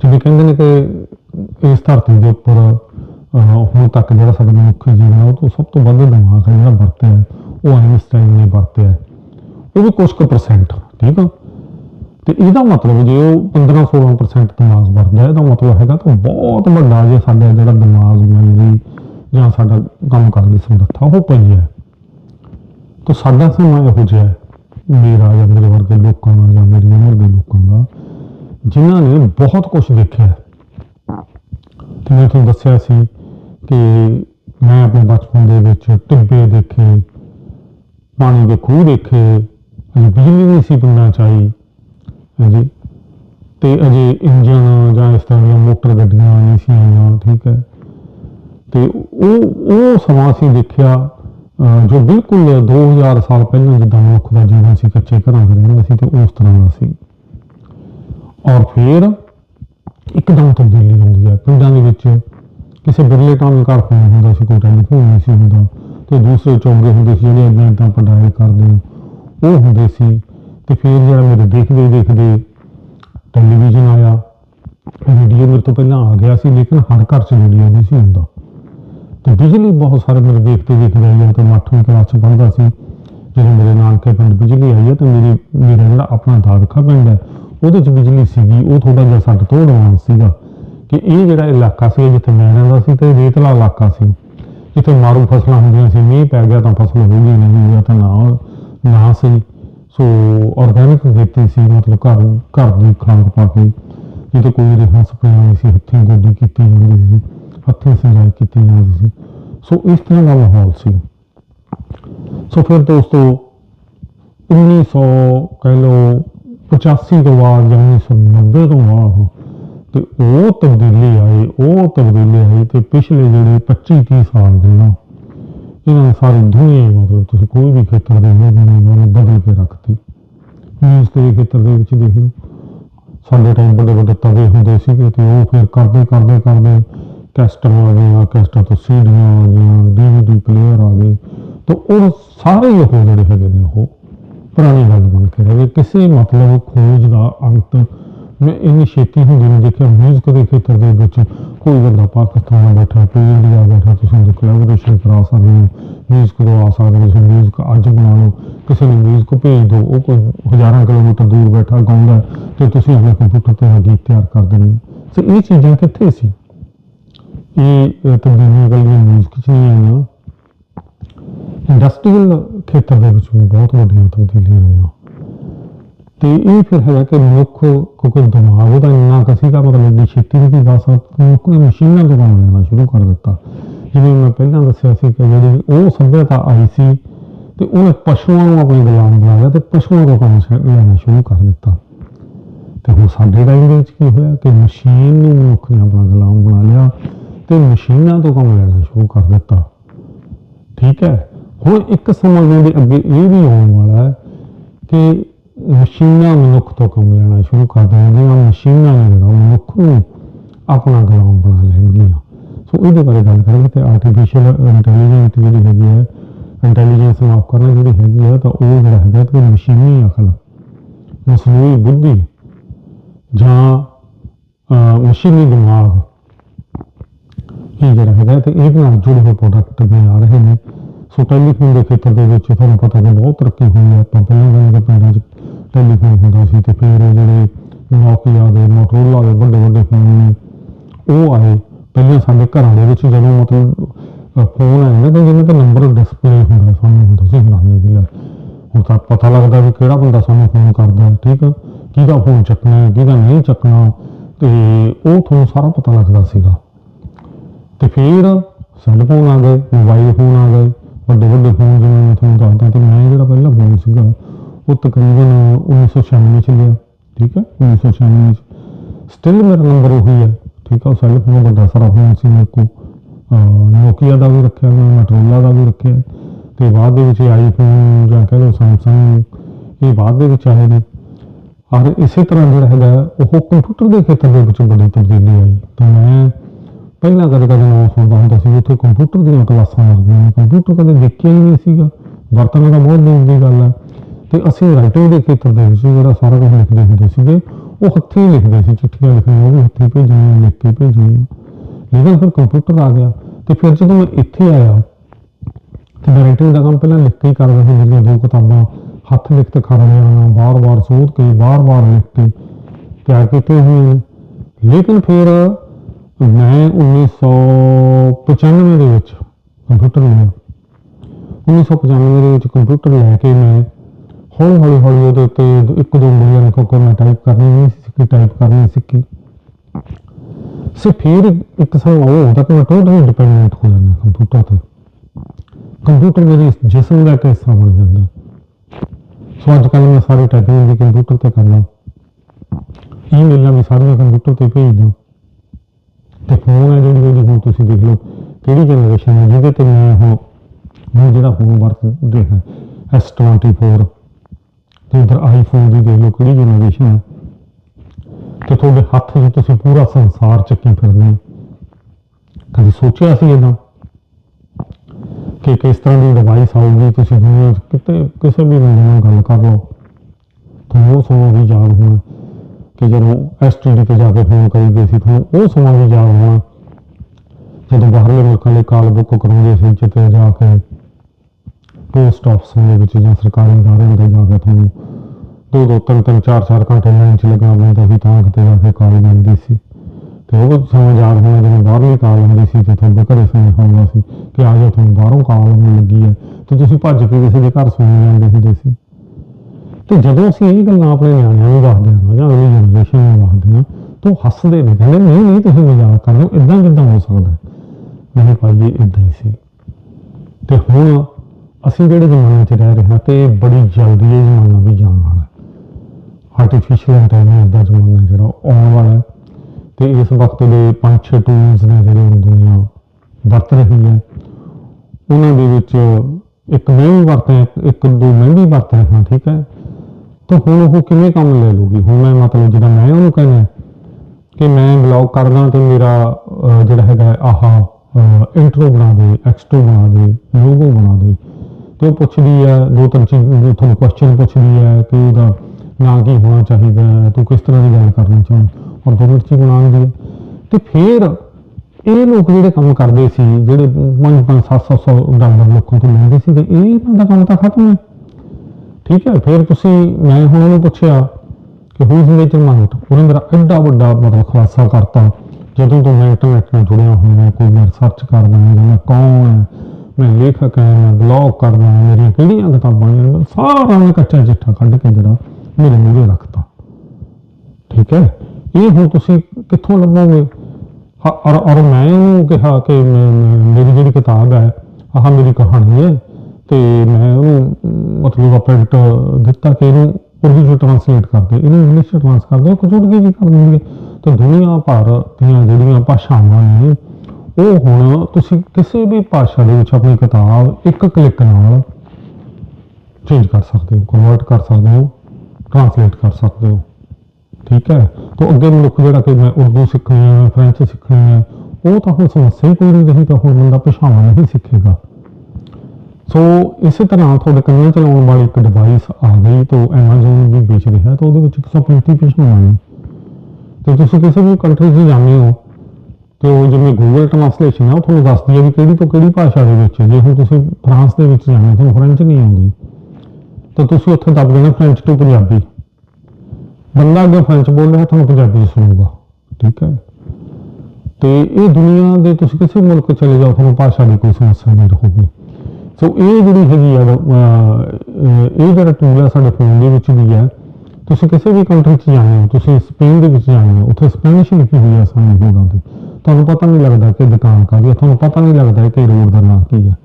ਜਿਵੇਂ ਕਹਿੰਦੇ ਨੇ ਕਿ ਇਸ ਧਰਤੀ ਦੇ ਉੱਪਰ ਹੁਣ ਤੱਕ ਜਿਹੜਾ ਸਾਡਾ ਮਨੁੱਖੀ ਜੀਵਨ ਹੈ ਉਹ ਤੋਂ ਸਭ ਤੋਂ ਵੱਧ ਦਿਮਾਗ ਹੈ ਜਿਹੜਾ ਵਰਤਿਆ ਹੈ, ਉਹ ਆਇਨਸਟਾਈਨ ਨੇ ਵਰਤਿਆ ਉਹ ਵੀ ਕੁਝ ਕੁ ਪਰਸੈਂਟ ਠੀਕ ਆ? ਤੇ ਇਹਦਾ ਮਤਲਬ ਜੇ ਉਹ 15 16% ਦਿਮਾਗ ਵਰਤਦਾ ਹੈ ਇਹਦਾ ਮਤਲਬ ਹੈਗਾ ਤਾਂ ਬਹੁਤ ਵੱਡਾ ਜੇ ਸਾਡਾ ਜਿਹੜਾ ਦਿਮਾਗ ਮੈਮਰੀ ਜਾਂ ਸਾਡਾ ਕੰਮ ਕਰਨ ਦੀ ਸਮਰੱਥਾ ਉਹ ਪਈ ਹੈ। ਤਾਂ ਸਾਡਾ ਸਮਾਂ ਇਹੋ ਜਿਹਾ ਹੈ। ਮੇਰਾ ਜਾਂ ਮੇਰੇ ਵਰਗੇ ਲੋਕਾਂ ਦਾ ਜਾਂ ਮੇਰੀ ਉਮਰ ਦੇ ਲੋਕਾਂ ਦਾ, ਜਿਨ੍ਹਾਂ ਨੇ ਬਹੁਤ ਕੁਝ ਦੇਖਿਆ ਹੈ। ਤੇ ਮੈਂ ਤੁਹਾਨੂੰ ਦੱਸਿਆ ਸੀ ਕਿ ਮੈਂ ਆਪਣੇ ਬਚਪਨ ਦੇ ਵਿੱਚ ਟਿੱਬੇ ਦੇਖੇ, ਪਾਣੀ ਦੇ ਖੂਹ ਦੇਖੇ, ਅਜੇ ਬਿਜਲੀ ਨਹੀਂ ਸੀ ਪਿੰਡਾਂ ਚਾਹੀ ਆਈ ਹਾਂਜੀ। ਤੇ ਅਜੇ ਇੰਜਨ ਜਾਂ ਇਸ ਤਰ੍ਹਾਂ ਦੀਆਂ ਮੋਟਰ ਗੱਡੀਆਂ ਨਹੀਂ ਸੀ ਆਈਆਂ, ਠੀਕ ਹੈ। ਤੇ ਉਹ ਉਹ ਸਮਾਂ ਸੀ ਦੇਖਿਆ ਜੋ ਬਿਲਕੁਲ 2000 ਸਾਲ ਪਹਿਲਾਂ ਜਿੱਦਾਂ ਮਨੁੱਖ ਦਾ ਜੀਵਨ ਸੀ, ਕੱਚੇ ਘਰਾਂ ਦੇ ਰਹਿੰਦਾ ਸੀ ਤੇ ਉਸ ਤਰ੍ਹਾਂ ਦਾ ਸੀ। ਔਰ ਫਿਰ ਇੱਕਦਮ ਤਬਦੀਲੀ ਹੁੰਦੀ ਹੈ। ਪਿੰਡਾਂ ਦੇ ਵਿੱਚ ਕਿਸੇ ਬਿਰਲੇ ਟਾਉਨ ਘਰ ਫੋਨ ਹੁੰਦਾ ਸੀ, ਕੋਈ ਟੈਲੀਫੋਨ ਨਹੀਂ ਸੀ ਹੁੰਦਾ। ਤੇ ਦੂਸਰੇ ਚੌਂਕੇ ਹੁੰਦੇ ਸੀ, ਜਿਹੜੇ ਅੱਗੇ ਇਦਾਂ ਪੜਾਏ ਕਰਦੇ। ਉਹ ਹੁੰਦੇ ਸੀ। ਤੇ ਫਿਰ ਜਿਹੜਾ ਮੇਰੇ ਦੇਖਦੇ ਦੇਖਦੇ ਟੈਲੀਵਿਜ਼ਨ ਆਇਆ। ਰੇਡੀਓ ਮੇਰੇ ਤੋਂ ਪਹਿਲਾਂ ਆ ਗਿਆ ਸੀ, ਲੇਕਿਨ ਹਰ ਘਰ 'ਚ ਰੇਡੀਓ ਨਹੀਂ ਸੀ ਹੁੰਦਾ। ਤੇ ਬਿਜਲੀ ਬਹੁਤ ਸਾਰੇ ਮੇਰੇ ਦੇਖਦੇ ਦੇਖਦੇ ਆਈ ਹੈ ਤੇ ਮੈਂ ਅੱਠਵੀਂ ਕਲਾਸ 'ਚ ਪੜ੍ਹਦਾ ਸੀ। ਜਦੋਂ ਮੇਰੇ ਨਾਨਕੇ ਪਿੰਡ ਬਿਜਲੀ ਆਈ ਹੈ ਤੇ ਮੇਰੀ, ਮੇਰਾ ਜਿਹੜਾ ਆਪਣਾ ਦਾਦਕਾ ਪਿੰਡ ਹੈ, ਉਹਦੇ 'ਚ ਬਿਜਲੀ ਸੀਗੀ, ਉਹ ਥੋੜਾ ਜਿਹਾ ਸਾਡੇ ਤੋਂ ਐਡਵਾਂਸ ਸੀਗਾ ਕਿ ਇਹ ਜਿਹੜਾ ਇਲਾਕਾ ਸੀ ਜਿੱਥੇ ਮੈਂ ਰਹਿੰਦਾ ਸੀ ਤੇ ਰੇਤਲਾ ਇਲਾਕਾ ਸੀ। ਜਿੱਥੇ ਮਾਰੂ ਫਸਲਾਂ ਹੁੰਦੀਆਂ ਸੀ, ਮੀਂਹ ਪੈ ਗਿਆ ਤਾਂ ਫਸਲ ਹੋ ਗਈ ਨਹੀਂ ਹੋਇਆ ਤਾਂ ਨਾ ਨਾ ਸੀ। ਸੋ ਆਰਗੈਨਿਕ ਖੇਤੀ ਸੀ, ਮਤਲਬ ਘਰ ਘਰ ਦੀ ਖਾਦ ਪਾ ਕੇ, ਜਿੱਥੇ ਕੋਈ ਰਿਹਾ ਪਿਆ ਨਹੀਂ ਸੀ, ਹੱਥੀਂ ਗੋਡੀ ਕੀਤੀ ਜਾਂਦੀ ਸੀ। ਹੱਥੀਂ ਸਿੰਜਾਈ ਕੀਤੀ ਜਾਂਦੀ ਸੀ। ਸੋ ਇਸ ਤਰ੍ਹਾਂ ਦਾ ਮਾਹੌਲ ਸੀ। ਸੋ ਫਿਰ ਦੋਸਤੋ 1900 ਕਹਿ ਲਓ 85 ਤੋਂ ਬਾਅਦ ਜਾਂ 1990 ਤੋਂ ਬਾਅਦ ਤੇ ਉਹ ਤਬਦੀਲੀ ਆਈ, ਉਹ ਤਬਦੀਲੀ ਆਈ ਤੇ ਪਿਛਲੇ ਜਿਹੜੇ 25 30 ਸਾਲ ਦੇ ਨਾ, ਇਹਨਾਂ ਨੇ ਸਾਰੀ ਦੁਨੀਆ ਮਤਲਬ ਤੁਸੀਂ ਕੋਈ ਵੀ ਖੇਤਰ ਦੇ ਲੋਕ ਨੇ ਬਦਲ ਕੇ ਰੱਖਤੀ। ਨਿਊਜ਼ ਦੇ ਖੇਤਰ ਦੇ ਵਿੱਚ ਦੇਖ ਲਓ ਸਾਡੇ ਟਾਈਮ ਵੱਡੇ ਵੱਡੇ ਤਵੇ ਹੁੰਦੇ ਸੀਗੇ ਤੇ ਉਹ ਫਿਰ ਕਰਦੇ ਕਰਦੇ ਕਰਦੇ ਕੈਸਟਾਂ ਆ ਗਈਆਂ ਕੈਸਟਾਂ ਤੋਂ ਸੀਡੀਆਂ ਆ ਗਈਆਂ ਡੀਵੀਡੀ ਪਲੇਅਰ ਆ ਗਏ। ਤਾਂ ਉਹ ਸਾਰੇ ਹੀ ਉਹ ਜਿਹੜੇ ਹੈਗੇ ਨੇ ਉਹ ਪੁਰਾਣੀ ਗੱਲ ਬਣ ਕੇ ਰਹਿ। ਕਿਸੇ ਮਤਲਬ ਖੋਜ ਦਾ ਅੰਤ ਮੈਂ ਇੰਨੀ ਛੇਤੀ ਹੁੰਦੀ ਨਹੀਂ ਦੇਖਿਆ। ਮਿਊਜ਼ਿਕ ਦੇ ਖੇਤਰ ਦੇ ਵਿੱਚ ਕੋਈ ਬੰਦਾ ਪਾਕਿਸਤਾਨ ਬੈਠਾ, ਕੋਈ ਇੰਡੀਆ ਬੈਠਾ ਤੁਸੀਂ ਉਹਦੀ ਕੋਲੈਬੋਰੇਸ਼ਨ ਕਰਾ ਸਕਦੇ ਹੋ ਮਿਊਜ਼ਿਕ ਤੋਂ ਆ ਸਕਦੇ ਹੋ ਤੁਸੀਂ ਮਿਊਜ਼ਿਕ ਅੱਜ ਬਣਾ ਲਓ। ਕਿਸੇ ਨੂੰ ਮਿਊਜ਼ਿਕ ਭੇਜ ਦਿਓ। ਉਹ ਕੋਈ ਹਜ਼ਾਰਾਂ ਕਿਲੋਮੀਟਰ ਦੂਰ ਬੈਠਾ, ਗਾਉਂਦਾ ਹੈ ਤੇ ਤੁਸੀਂ ਆਪਣੇ ਕੰਪਿਊਟਰ ਤੇ ਉਹ ਗੀਤ ਤਿਆਰ ਕਰ ਦਿੰਦੇ ਹੋ ਸੋ ਇਹ ਚੀਜ਼ਾਂ ਕਿੱਥੇ ਸੀ? ਇਹ ਤਬਦੀਲੀਆਂ ਗੱਲਾਂ ਮਿਊਜ਼ਿਕ 'ਚ ਨਹੀਂ ਆਈਆਂ ਇੰਡਸਟਰੀਅਲ ਖੇਤਰ ਦੇ ਵਿੱਚ ਵੀ ਬਹੁਤ ਵੱਡੀਆਂ ਤਬਦੀਲੀਆਂ ਆਈਆਂ। ਤੇ ਇਹ ਫਿਰ ਹੈਗਾ ਕਿ ਮਨੁੱਖ ਕਿਉਂਕਿ ਦਿਮਾਗ ਉਹਦਾ ਇੰਨਾ ਕੁ ਸੀਗਾ, ਮਤਲਬ ਇੰਨੀ ਛੇਤੀ ਦੀ ਗਾ ਮਨੁੱਖ ਨੇ ਮਸ਼ੀਨਾਂ ਤੋਂ ਕੰਮ ਲੈਣਾ ਸ਼ੁਰੂ ਕਰ ਦਿੱਤਾ। ਜਿਵੇਂ ਮੈਂ ਪਹਿਲਾਂ ਦੱਸਿਆ ਸੀ ਕਿ ਜਿਹੜੀ ਉਹ ਸਭਿਅਤਾ ਆਈ ਸੀ ਤੇ ਉਹਨੇ ਪਸ਼ੂਆਂ ਨੂੰ ਆਪਣੇ ਗੁਲਾਮ ਬਣਾਇਆ ਤੇ ਪਸ਼ੂਆਂ ਤੋਂ ਕੰਮ ਲੈਣਾ ਸ਼ੁਰੂ ਕਰ ਦਿੱਤਾ। ਤੇ ਹੁਣ ਸਾਡੇ ਟਾਈਮ ਦੇ ਵਿੱਚ ਕੀ ਹੋਇਆ ਕਿ ਮਸ਼ੀਨ ਨੂੰ ਮਨੁੱਖ ਨੇ ਆਪਣਾ ਗੁਲਾਮ ਬਣਾ ਲਿਆ। ਤੇ ਮਸ਼ੀਨਾਂ ਤੋਂ ਕੰਮ ਲੈਣਾ ਸ਼ੁਰੂ ਕਰ ਦਿੱਤਾ। ਠੀਕ ਹੈ? ਹੁਣ ਇੱਕ ਸਮਾਂ ਦੇ ਅੱਗੇ ਇਹ ਵੀ ਆਉਣ ਵਾਲਾ ਹੈ ਕਿ ਮਸ਼ੀਨਾਂ ਮਨੁੱਖ ਤੋਂ ਕੰਮ ਲੈਣਾ ਸ਼ੁਰੂ ਕਰ ਦੇਣਗੀਆਂ ਮਸ਼ੀਨਾਂ ਨੇ ਜਿਹੜਾ ਮਨੁੱਖ ਨੂੰ ਆਪਣਾ ਗੁਲਾਮ ਬਣਾ ਲੈਣਗੀਆਂ। ਸੋ ਇਹਦੇ ਬਾਰੇ ਗੱਲ ਕਰਾਂਗੇ ਤੇ ਆਰਟੀਫੀਸ਼ੀਅਲ ਇੰਟੈਲੀਜੈਂਸ ਜਿਹੜੀ ਹੈਗੀ ਹੈ ਇੰਟੈਲੀਜੈਂਸ ਮਾਫ ਕਰਨਾ ਜਿਹੜੀ ਹੈਗੀ ਹੈ, ਤਾਂ ਉਹ ਜਿਹੜਾ ਹੈਗਾ ਕਿ ਮਸ਼ੀਨੀ ਅਕਲ, ਮਸਨੂਈ ਬੁੱਧੀ ਜਾਂ ਮਸ਼ੀਨੀ ਦਿਮਾਗ ਕੀ ਜਿਹੜਾ ਹੈਗਾ ਤੇ ਇਹਦੇ ਨਾਲ ਜੁੜੇ ਹੋਏ ਪ੍ਰੋਡਕਟ ਵੀ ਆ ਰਹੇ ਨੇ, ਸੋ ਟੈਲੀਫੋਨ ਦੇ ਖੇਤਰ ਦੇ ਵਿੱਚ ਤੁਹਾਨੂੰ ਪਤਾ ਕਿ ਬਹੁਤ ਤਰੱਕੀ ਹੋਈ ਹੈ। ਆਪਾਂ ਪਹਿਲਾਂ ਗੱਲ ਦੇ ਪਿੰਡਾਂ 'ਚ ਟੈਲੀਫੋਨ ਹੁੰਦਾ ਸੀ ਤੇ ਫਿਰ ਉਹ ਜਿਹੜੇ ਨੋਕੀਆ ਦੇ ਮੋਟਰੋਲਾ ਦੇ ਵੱਡੇ ਵੱਡੇ ਫੋਨ ਨੇ, ਉਹ ਆਏ। ਪਹਿਲਾਂ ਸਾਡੇ ਘਰਾਂ ਦੇ ਵਿੱਚ ਜਦੋਂ ਮਤਲਬ ਫੋਨ ਆਏ ਨਾ, ਤਾਂ ਜਿਹਨਾਂ ਦਾ ਨੰਬਰ ਡਿਸਪਲੇ ਹੁੰਦਾ ਸਾਨੂੰ ਹੁੰਦਾ ਸੀ ਨਾਨੀ ਵੀ ਲੈ ਹੁਣ ਤਾਂ ਪਤਾ ਲੱਗਦਾ ਵੀ ਕਿਹੜਾ ਬੰਦਾ ਸਾਨੂੰ ਫੋਨ ਕਰਦਾ, ਠੀਕ ਆ? ਕਿਹਦਾ ਫੋਨ ਚੱਕਣਾ, ਕਿਹਦਾ ਨਹੀਂ ਚੱਕਣਾ, ਤੇ ਉਹ ਤੁਹਾਨੂੰ ਸਾਰਾ ਪਤਾ ਲੱਗਦਾ ਸੀਗਾ। ਤੇ ਫਿਰ ਸੈੱਲ ਫੋਨ ਆ ਗਏ ਮੋਬਾਈਲ ਫੋਨ ਆ ਗਏ, ਵੱਡੇ ਵੱਡੇ ਫੋਨ ਜਿਵੇਂ ਮੈਂ ਤੁਹਾਨੂੰ ਦੱਸਦਾ ਤੇ ਮੈਂ ਜਿਹੜਾ ਪਹਿਲਾ ਫੋਨ ਸੀਗਾ, ਉਹ ਤਕਰੀਬਨ 1996 ਚ ਲਿਆ, ਠੀਕ ਹੈ 1996 ਚ। ਸਟਿਲ ਮੇਰਾ ਨੰਬਰ ਉਹੀ ਹੈ, ਠੀਕ ਹੈ, ਉਹ ਸੈੱਲ ਫੋਨ ਵੱਡਾ ਸਾਰਾ ਫੋਨ ਸੀ ਮੇਰੇ ਕੋਲ। ਨੋਕੀਆ ਦਾ ਵੀ ਰੱਖਿਆ, ਮੈਂ ਮੈਟਰੋਲਾ ਦਾ ਵੀ ਰੱਖਿਆ, ਤੇ ਬਾਅਦ ਦੇ ਵਿੱਚ ਆਈਫੋਨ ਜਾਂ ਕਹ ਲਓ ਸੈਮਸੰਗ ਇਹ ਬਾਅਦ ਦੇ ਵਿੱਚ ਆਏ ਨੇ। ਔਰ ਇਸੇ ਤਰ੍ਹਾਂ ਜਿਹੜਾ ਹੈਗਾ, ਉਹ ਕੰਪਿਊਟਰ ਦੇ ਖੇਤਰ ਦੇ ਵਿੱਚ ਬੜੀ ਤਬਦੀਲੀ ਆਈ। ਤਾਂ ਮੈਂ ਪਹਿਲਾਂ ਕਦੇ ਕਦੇ ਮੈਂ ਸੁਣਦਾ ਹੁੰਦਾ ਸੀ, ਉੱਥੇ ਕੰਪਿਊਟਰ ਦੀਆਂ ਕਲਾਸਾਂ ਲੱਗਦੀਆਂ ਨੇ ਕੰਪਿਊਟਰ ਕਦੇ ਦੇਖਿਆ ਹੀ ਨਹੀਂ ਸੀਗਾ। ਵਰਤਣਾ ਤਾਂ ਬਹੁਤ ਦੂਰ ਦੀ ਗੱਲ ਹੈ ਤੇ ਅਸੀਂ ਰਾਈਟਿੰਗ ਦੇ ਖੇਤਰ ਦੇ ਵਿੱਚ ਜਿਹੜਾ ਸਾਰਾ ਕੁਝ ਲਿਖਦੇ ਹੁੰਦੇ ਸੀਗੇ, ਉਹ ਹੱਥੀਂ ਲਿਖਦੇ ਸੀ। ਚਿੱਠੀਆਂ ਲਿਖਣੀਆਂ, ਉਹ ਵੀ ਹੱਥੀਂ ਭੇਜਣੀਆਂ, ਲਿਖ ਕੇ ਭੇਜਣੀਆਂ। ਲੇਕਿਨ ਫਿਰ ਕੰਪਿਊਟਰ ਆ ਗਿਆ। ਤੇ ਫਿਰ ਜਦੋਂ ਮੈਂ ਇੱਥੇ ਆਇਆ, ਤੇ ਮੈਂ ਰਾਈਟਿੰਗ ਦਾ ਕੰਮ ਪਹਿਲਾਂ ਲਿਖ ਕੇ ਹੀ ਕਰਦਾ ਸੀ, ਜਿਹੜੀਆਂ ਦੋ ਕਿਤਾਬਾਂ ਹੱਥ ਲਿਖਤ ਖਰੜਿਆਂ ਬਾਰ-ਬਾਰ ਸੋਧ ਕੇ ਬਾਰ-ਬਾਰ ਲਿਖ ਕੇ ਤਿਆਰ ਕੀਤੇ ਹੋਏ ਨੇ ਲੇਕਿਨ ਫਿਰ ਮੈਂ 1995 ਦੇ ਵਿੱਚ ਕੰਪਿਊਟਰ ਲਿਆ 1995 ਦੇ ਵਿੱਚ ਕੰਪਿਊਟਰ ਲੈ ਕੇ ਮੈਂ ਹੌਲੀ ਹੌਲੀ ਹੌਲੀ ਉਹਦੇ ਉੱਤੇ ਇੱਕ ਦੋ ਉਂਗਲੀਆਂ ਨਾਲ ਕਿਉਂਕਿ ਮੈਂ ਟਾਈਪ ਕਰਨੀ ਨਹੀਂ ਸਿੱਖੀ ਟਾਈਪ ਕਰਨੀ ਸਿੱਖੀ। ਸੇ ਫਿਰ ਇੱਕ ਸਮਾਂ ਉਹ ਹੁੰਦਾ ਕਿ ਮੈਂ ਟੋਟਲੀ ਇੰਡੀਪੈਂਡੈਂਟ ਹੋ ਜਾਂਦਾ ਕੰਪਿਊਟਰ ਤੇ। ਕੰਪਿਊਟਰ ਮੇਰੇ ਜਿਸਮ ਦਾ ਇੱਕ ਹਿੱਸਾ ਬਣ ਜਾਂਦਾ। ਸੋ ਅੱਜ ਕੱਲ੍ਹ ਮੈਂ ਸਾਰੀ ਟਾਈਪਿੰਗ ਵੀ ਕੰਪਿਊਟਰ ਤੇ ਕਰਨਾ ਈਮੇਲਾਂ ਵੀ ਸਾਰੀਆਂ ਕੰਪਿਊਟਰ ਤੇ ਭੇਜਦਾ ਤੇ ਫੋਨ ਹੈ ਜਿਹੜੀ ਉਹਦੀ ਹੁਣ ਤੁਸੀਂ ਦੇਖ ਲਓ, ਕਿਹੜੀ ਜਨਰੇਸ਼ਨ ਹੈ ਜਿਹਦੇ ਤੇ ਮੈਂ ਹੁਣ, ਮੈਂ ਜਿਹੜਾ ਫੋਨ ਵਰਤਦੇ ਹਾਂ S24 ਤੇ ਉਧਰ ਆਈਫੋਨ ਦੀ ਦੇਖ ਲਓ, ਕਿਹੜੀ ਜਨਰੇਸ਼ਨ ਹੈ ਤੇ ਤੁਹਾਡੇ ਹੱਥ 'ਚ ਤੁਸੀਂ ਪੂਰਾ ਸੰਸਾਰ ਚੱਕੀ ਫਿਰਦੇ ਹੋ। ਕਦੀ ਸੋਚਿਆ ਸੀ ਇਦਾਂ ਕਿ ਕਿਸ ਤਰ੍ਹਾਂ ਦੀ ਡਿਵਾਈਸ ਆਊਗੀ, ਤੁਸੀਂ ਦੁਨੀਆ ਕਿਤੇ, ਕਿਸੇ ਵੀ ਬੰਦੇ ਨਾਲ ਗੱਲ ਕਰ ਲਓ, ਤੁਹਾਨੂੰ ਉਹ ਸਮਾਂ ਵੀ ਯਾਦ ਹੋਣਾ। ਕਿ ਜਦੋਂ ਐਸਟੀਡੀ ਤੇ ਜਾ ਕੇ ਫੋਨ ਕਰੀ ਗਏ ਸੀ, ਤੁਹਾਨੂੰ ਉਹ ਸਮਾਂ ਵੀ ਯਾਦ ਹੋਣਾ, ਜਦੋਂ ਬਾਹਰਲੇ ਮੁਲਕਾਂ ਲਈ ਕਾਲ ਬੁੱਕ ਕਰਾਉਂਦੇ ਸੀ, ਜਿੱਥੇ ਜਾ ਕੇ ਪੋਸਟ ਆਫਿਸ ਦੇ ਵਿੱਚ ਜਾਂ ਸਰਕਾਰੀ ਅਦਾਰਿਆਂ ਤੇ ਜਾ ਕੇ ਤੁਹਾਨੂੰ ਦੋ ਦੋ, ਤਿੰਨ ਤਿੰਨ, ਚਾਰ ਚਾਰ ਘੰਟੇ ਲਾਈਨ 'ਚ ਲੱਗਣਾ ਪੈਂਦਾ ਸੀ, ਤਾਂ ਕਿਤੇ ਜਾ ਕੇ ਕਾਲ ਮਿਲਦੀ ਸੀ। ਤੇ ਉਹ ਸਮਾਂ ਯਾਦ ਹੋਣਾ, ਜਦੋਂ ਬਾਹਰਲੀ ਕਾਲ ਹੁੰਦੀ ਸੀ ਤੇ ਤੁਹਾਨੂੰ ਘਰੇ ਸੁਣਿਆ ਹੁੰਦਾ ਸੀ, ਕਿ ਆ ਜਾ ਤੁਹਾਨੂੰ ਬਾਹਰੋਂ ਕਾਲ ਆਉਣ ਲੱਗੀ ਹੈ। ਤੇ ਤੁਸੀਂ ਭੱਜ ਕੇ ਕਿਸੇ ਦੇ ਘਰ ਸੁਣ ਜਾਂਦੇ ਹੁੰਦੇ ਸੀ। ਤੇ ਜਦੋਂ ਅਸੀਂ ਇਹ ਗੱਲਾਂ ਆਪਣੇ ਨਿਆਣਿਆਂ ਨੂੰ ਦੱਸਦੇ ਹਾਂ ਜਾਂ ਅਗਲੀ ਜਨਰੇਸ਼ਨ ਨੂੰ ਦੱਸਦੇ ਹਾਂ, ਤਾਂ ਉਹ ਹੱਸਦੇ ਨੇ, ਕਹਿੰਦੇ ਨਹੀਂ ਨਹੀਂ, ਤੁਸੀਂ ਮਜ਼ਾਕ ਕਰ ਰਹੇ ਹੋ ਇਦਾਂ ਕਿਦਾਂ ਹੋ? ਸਕਦਾ ਨਹੀਂ ਭਾਈ ਇਹ ਇਦਾਂ ਹੀ ਸੀ। ਤੇ ਹੁਣ ਅਸੀਂ ਜਿਹੜੇ ਜ਼ਮਾਨੇ 'ਚ ਰਹਿ ਰਹੇ ਹਾਂ ਤੇ ਬੜੀ ਜਲਦੀ ਇਹ ਜ਼ਮਾਨਾ ਵੀ ਜਾਣ ਵਾਲਾ ਹੈ। ਆਰਟੀਫੀਸ਼ੀਅਲ ਇੰਟੈਲੀਜੈਂਸ ਦਾ ਜ਼ਮਾਨਾ ਜਿਹੜਾ, ਉਹ ਆਉਣ ਵਾਲਾ ਹੈ। ਤੇ ਇਸ ਵਕਤ ਦੇ ਪੰਜ ਛੇ ਟੂਲਸ ਨੇ ਜਿਹੜੇ ਹੁਣ ਦੁਨੀਆ ਵਰਤ ਰਹੀ ਹੈ। ਉਹਨਾਂ ਦੇ ਵਿੱਚ ਇੱਕ ਮੈਂ ਵੀ ਵਰਤਿਆ ਇੱਕ ਦੋ ਮੈਂ ਵੀ ਵਰਤਿਆ ਹਾਂ, ਠੀਕ ਹੈ। ਤਾਂ ਹੁਣ ਉਹ ਕਿਵੇਂ ਕੰਮ ਲੈ ਲੂਗੀ? ਹੁਣ ਮੈਂ ਮਤਲਬ ਜਿਹੜਾ ਮੈਂ ਉਹਨੂੰ ਕਹਿੰਦਾ ਕਿ ਮੈਂ ਬਲੌਗ ਕਰਦਾ ਤੇ ਮੇਰਾ ਜਿਹੜਾ ਹੈਗਾ ਆਹਾ ਇੰਟਰੋ ਬਣਾ ਦੇ ਐਕਸਟਰੋ ਬਣਾ ਦੇ ਲੋਗੋ ਬਣਾ ਦੇ। ਤੇ ਉਹ ਪੁੱਛਦੀ ਹੈ ਦੋ ਤਿੰਨ ਚੀਜ਼ ਤੁਹਾਨੂੰ ਕੁਐਸਚਨ ਪੁੱਛਦੀ ਹੈ ਕਿ ਉਹਦਾ ਨਾਂ ਕੀ ਹੋਣਾ ਚਾਹੀਦਾ ਤੂੰ ਕਿਸ ਤਰ੍ਹਾਂ ਦੀ ਗੱਲ ਕਰਨੀ ਚਾਹੁੰਦਾ ਔਰ ਦੋ ਮਿੰਟ ਚ ਹੀ ਬਣਾ ਦਿੰਦੀ ਹੈ ਤੇ ਫਿਰ ਇਹ ਲੋਕ ਜਿਹੜੇ ਕੰਮ ਕਰਦੇ ਸੀ, ਜਿਹੜੇ 5-5 700 ਡਾਲਰ ਲੋਕਾਂ ਤੋਂ ਲੈਂਦੇ ਸੀ, ਤੇ ਇਹ ਇਹਨਾਂ ਦਾ ਕੰਮ ਤਾਂ ਖਤਮ ਹੈ। ਠੀਕ ਹੈ ਫਿਰ ਤੁਸੀਂ ਮੈਂ ਹੁਣ ਉਹਨੂੰ ਪੁੱਛਿਆ ਕਿ ਹੂ ਇਜ਼ ਮੇਜਰ ਮਾਊਂਟ ਉਹਨੇ ਮੇਰਾ ਐਡਾ ਵੱਡਾ ਮਤਲਬ ਖੁਲਾਸਾ ਕਰਤਾ ਜਦੋਂ ਤੋਂ ਮੈਂ ਇੰਟਰਨੈਟ ਨਾਲ ਜੁੜਿਆ ਹੋਇਆ ਕੋਈ ਮੈਂ ਰਿਸਰਚ ਕਰਦਾ ਹਾਂ ਮੈਂ ਕੌਣ ਹੈ ਮੈਂ ਲੇਖਕ ਹਾਂ ਮੈਂ ਬਲੌਗ ਕਰਦਾ ਹਾਂ ਮੇਰੀਆਂ ਕਿਹੜੀਆਂ ਕਿਤਾਬਾਂ ਨੇ ਮੈਂ ਸਾਰਾ ਮੈਂ ਕੱਚਾ ਚਿੱਠਾ ਕੱਢ ਕੇ ਜਿਹੜਾ ਮੇਰੇ ਮੂਹਰੇ ਰੱਖਤਾ। ਠੀਕ ਹੈ ਇਹ ਹੁਣ ਤੁਸੀਂ ਕਿੱਥੋਂ ਲੱਭੋਗੇ? ਹਾਂ, ਔਰ ਔਰ ਮੈਂ ਉਹਨੂੰ ਕਿਹਾ ਕਿ ਮੈਂ- ਮੈਂ- ਮੇਰੀ ਜਿਹੜੀ ਕਿਤਾਬ ਹੈ ਆਹ ਮੇਰੀ ਕਹਾਣੀ ਹੈ ਤੇ ਮੈਂ ਉਹਨੂੰ ਮਤਲਬ ਅਪਡੇਟ ਦਿੱਤਾ ਕਿ ਇਹਨੂੰ ਉਰਦੂ ਚ ਟ੍ਰਾਂਸਲੇਟ ਕਰਦੇ, ਇਹਨੂੰ ਇੰਗਲਿਸ਼ ਚ ਟ੍ਰਾਂਸ ਕਰ ਦੇ ਕੁਝ ਉਰਦੂ ਜੀ ਕਰ ਦਿੰਦੀ ਹੈ। ਦੁਨੀਆ ਭਰ ਦੀਆਂ ਜਿਹੜੀਆਂ ਭਾਸ਼ਾਵਾਂ ਨੇ, ਉਹ ਹੁਣ ਤੁਸੀਂ ਕਿਸੇ ਵੀ ਭਾਸ਼ਾ ਦੇ ਵਿੱਚ ਆਪਣੀ ਕਿਤਾਬ ਇੱਕ ਕਲਿੱਕ ਨਾਲ ਚੇਂਜ ਕਰ ਸਕਦੇ ਹੋ ਕਨਵਰਟ ਕਰ ਸਕਦੇ ਹੋ ਟ੍ਰਾਂਸਲੇਟ ਕਰ ਸਕਦੇ ਹੋ। ਠੀਕ ਹੈ? ਤਾਂ ਅੱਗੇ ਮਨੁੱਖ ਜਿਹੜਾ ਕਿ ਮੈਂ ਉਰਦੂ ਸਿੱਖਣੀ ਹੈ ਫ੍ਰੈਂਚ ਸਿੱਖਣੀ ਹੈ, ਉਹ ਤਾਂ ਹੁਣ ਸਮੱਸਿਆ ਹੀ ਕੋਈ ਨਹੀਂ ਰਹੀ, ਤਾਂ ਹੁਣ ਬੰਦਾ ਭਾਸ਼ਾਵਾਂ ਨਹੀਂ ਸਿੱਖੇਗਾ। ਸੋ ਇਸੇ ਤਰ੍ਹਾਂ ਤੁਹਾਡੇ ਕੰਨਾਂ ਚਲਾਉਣ ਵਾਲੀ ਇੱਕ ਡਿਵਾਈਸ ਆ ਗਈ ਤਾਂ Amazon ਵੀ ਵੇਚ ਰਿਹਾ ਤਾਂ ਉਹਦੇ ਵਿੱਚ 135 ਭਾਸ਼ਾਵਾਂ ਨੇ ਤੇ ਤੁਸੀਂ ਕਿਸੇ ਵੀ ਕੰਟਰੀ 'ਚ ਜਾਂਦੇ ਹੋ ਤੇ ਉਹ ਜਿਵੇਂ ਗੂਗਲ ਟ੍ਰਾਂਸਲੇਸ਼ਨ ਆ, ਉਹ ਤੁਹਾਨੂੰ ਦੱਸਦੀ ਹੈ ਵੀ ਕਿਹੜੀ ਤੋਂ ਕਿਹੜੀ ਭਾਸ਼ਾ ਦੇ ਵਿੱਚ ਜੇ ਹੁਣ ਤੁਸੀਂ ਫਰਾਂਸ ਦੇ ਵਿੱਚ ਜਾਂਦੇ ਹੋ, ਤੁਹਾਨੂੰ ਫ੍ਰੈਂਚ ਨਹੀਂ ਆਉਂਦੀ। ਤਾਂ ਤੁਸੀਂ ਉੱਥੇ ਦੱਬ ਦੇਣਾ ਫ੍ਰੈਂਚ ਤੋਂ ਪੰਜਾਬੀ। ਬੰਦਾ ਅੱਗੇ ਫ੍ਰੈਂਚ ਬੋਲ ਰਿਹਾ, ਤੁਹਾਨੂੰ ਪੰਜਾਬੀ ਸੁਣੂਗਾ। ਠੀਕ ਹੈ? ਤੇ ਇਹ ਦੁਨੀਆ ਦੇ ਤੁਸੀਂ ਕਿਸੇ ਮੁਲਕ ਚਲੇ ਜਾਓ, ਤੁਹਾਨੂੰ ਭਾਸ਼ਾ ਦੀ ਕੋਈ ਸਮੱਸਿਆ ਨਹੀਂ ਰਹੂਗੀ। ਸੋ ਇਹ ਜਿਹੜੀ ਹੈਗੀ ਆ ਇਹ ਜਿਹੜਾ ਟੂਲ ਆ ਸਾਡੇ ਫੋਨ ਦੇ ਵਿੱਚ ਵੀ ਹੈ ਤੁਸੀਂ ਕਿਸੇ ਵੀ ਕੰਟਰੀ 'ਚ ਜਾਣੇ ਹੋ, ਤੁਸੀਂ ਸਪੇਨ ਦੇ ਵਿੱਚ ਜਾਣੇ ਹੋ, ਉੱਥੇ ਸਪੈਨਿਸ਼ ਲਿਖੀ ਹੋਈ ਹੈ ਸਾਨੂੰ ਬੋਰਡਾਂ ਤੇ। ਤੁਹਾਨੂੰ ਪਤਾ ਨਹੀਂ ਲੱਗਦਾ ਕਿ ਦੁਕਾਨ ਕਾਹਦੀ ਹੈ ਤੁਹਾਨੂੰ ਪਤਾ ਨਹੀਂ ਲੱਗਦਾ ਕਿ ਰੋਡ ਦਾ ਨਾਮ ਕੀ ਹੈ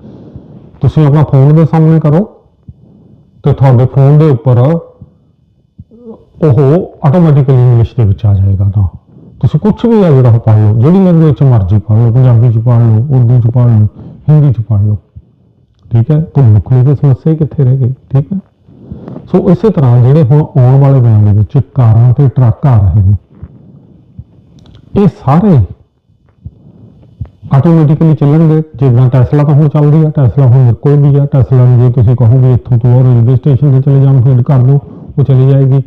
ਤੁਸੀਂ ਆਪਣਾ ਫੋਨ ਦੇ ਸਾਹਮਣੇ ਕਰੋ ਤੇ ਤੁਹਾਡੇ ਫੋਨ ਦੇ ਉੱਪਰ ਉਹ ਆਟੋਮੈਟਿਕਲੀ ਇੰਗਲਿਸ਼ ਦੇ ਵਿੱਚ ਆ ਜਾਏਗਾ ਤਾਂ। ਤੁਸੀਂ ਕੁਝ ਵੀ ਆ ਜਿਹੜਾ ਉਹ ਪੜ੍ਹ ਲਓ, ਜਿਹੜੀ ਲੈਂਗੁਏਜ ਚ ਮਰਜ਼ੀ ਪੜ੍ਹ ਪੰਜਾਬੀ ਚ ਪਾ ਲਓ, ਉਰਦੂ ਚ ਪਾ ਲਓ, ਹਿੰਦੀ ਚ ਪਾ ਲਓ। ਠੀਕ ਹੈ? ਤਾਂ ਮੁੱਖ ਦੀ ਸਮੱਸਿਆ ਕਿੱਥੇ ਰਹਿ ਗਈ? ਠੀਕ ਹੈ? ਸੋ ਇਸੇ ਤਰ੍ਹਾਂ ਜਿਹੜੇ ਹੁਣ ਆਉਣ ਵਾਲੇ ਦਿਨਾਂ ਦੇ ਵਿੱਚ ਕਾਰਾਂ ਤੇ ਟਰੱਕ ਆ ਰਹੇ ਨੇ, ਇਹ ਸਾਰੇ ਆਟੋਮੈਟਿਕਲੀ ਚੱਲਣਗੇ। ਜਿੱਦਾਂ ਟੈਸਲਾ ਤਾਂ ਹੁਣ ਚੱਲਦੀ ਆ ਟੈਸਲਾ ਹੁਣ ਮੇਰੇ ਕੋਲ ਵੀ ਆ। ਟੈਸਲਾ ਨੂੰ ਜੇ ਤੁਸੀਂ ਕਹੋਗੇ ਇੱਥੋਂ ਤੋਂ ਰੇਲਵੇ ਸਟੇਸ਼ਨ ਤੇ ਚਲੇ ਜਾਓ ਫੀਡ ਕਰ ਦਿਓ, ਉਹ ਚਲੀ ਜਾਏਗੀ।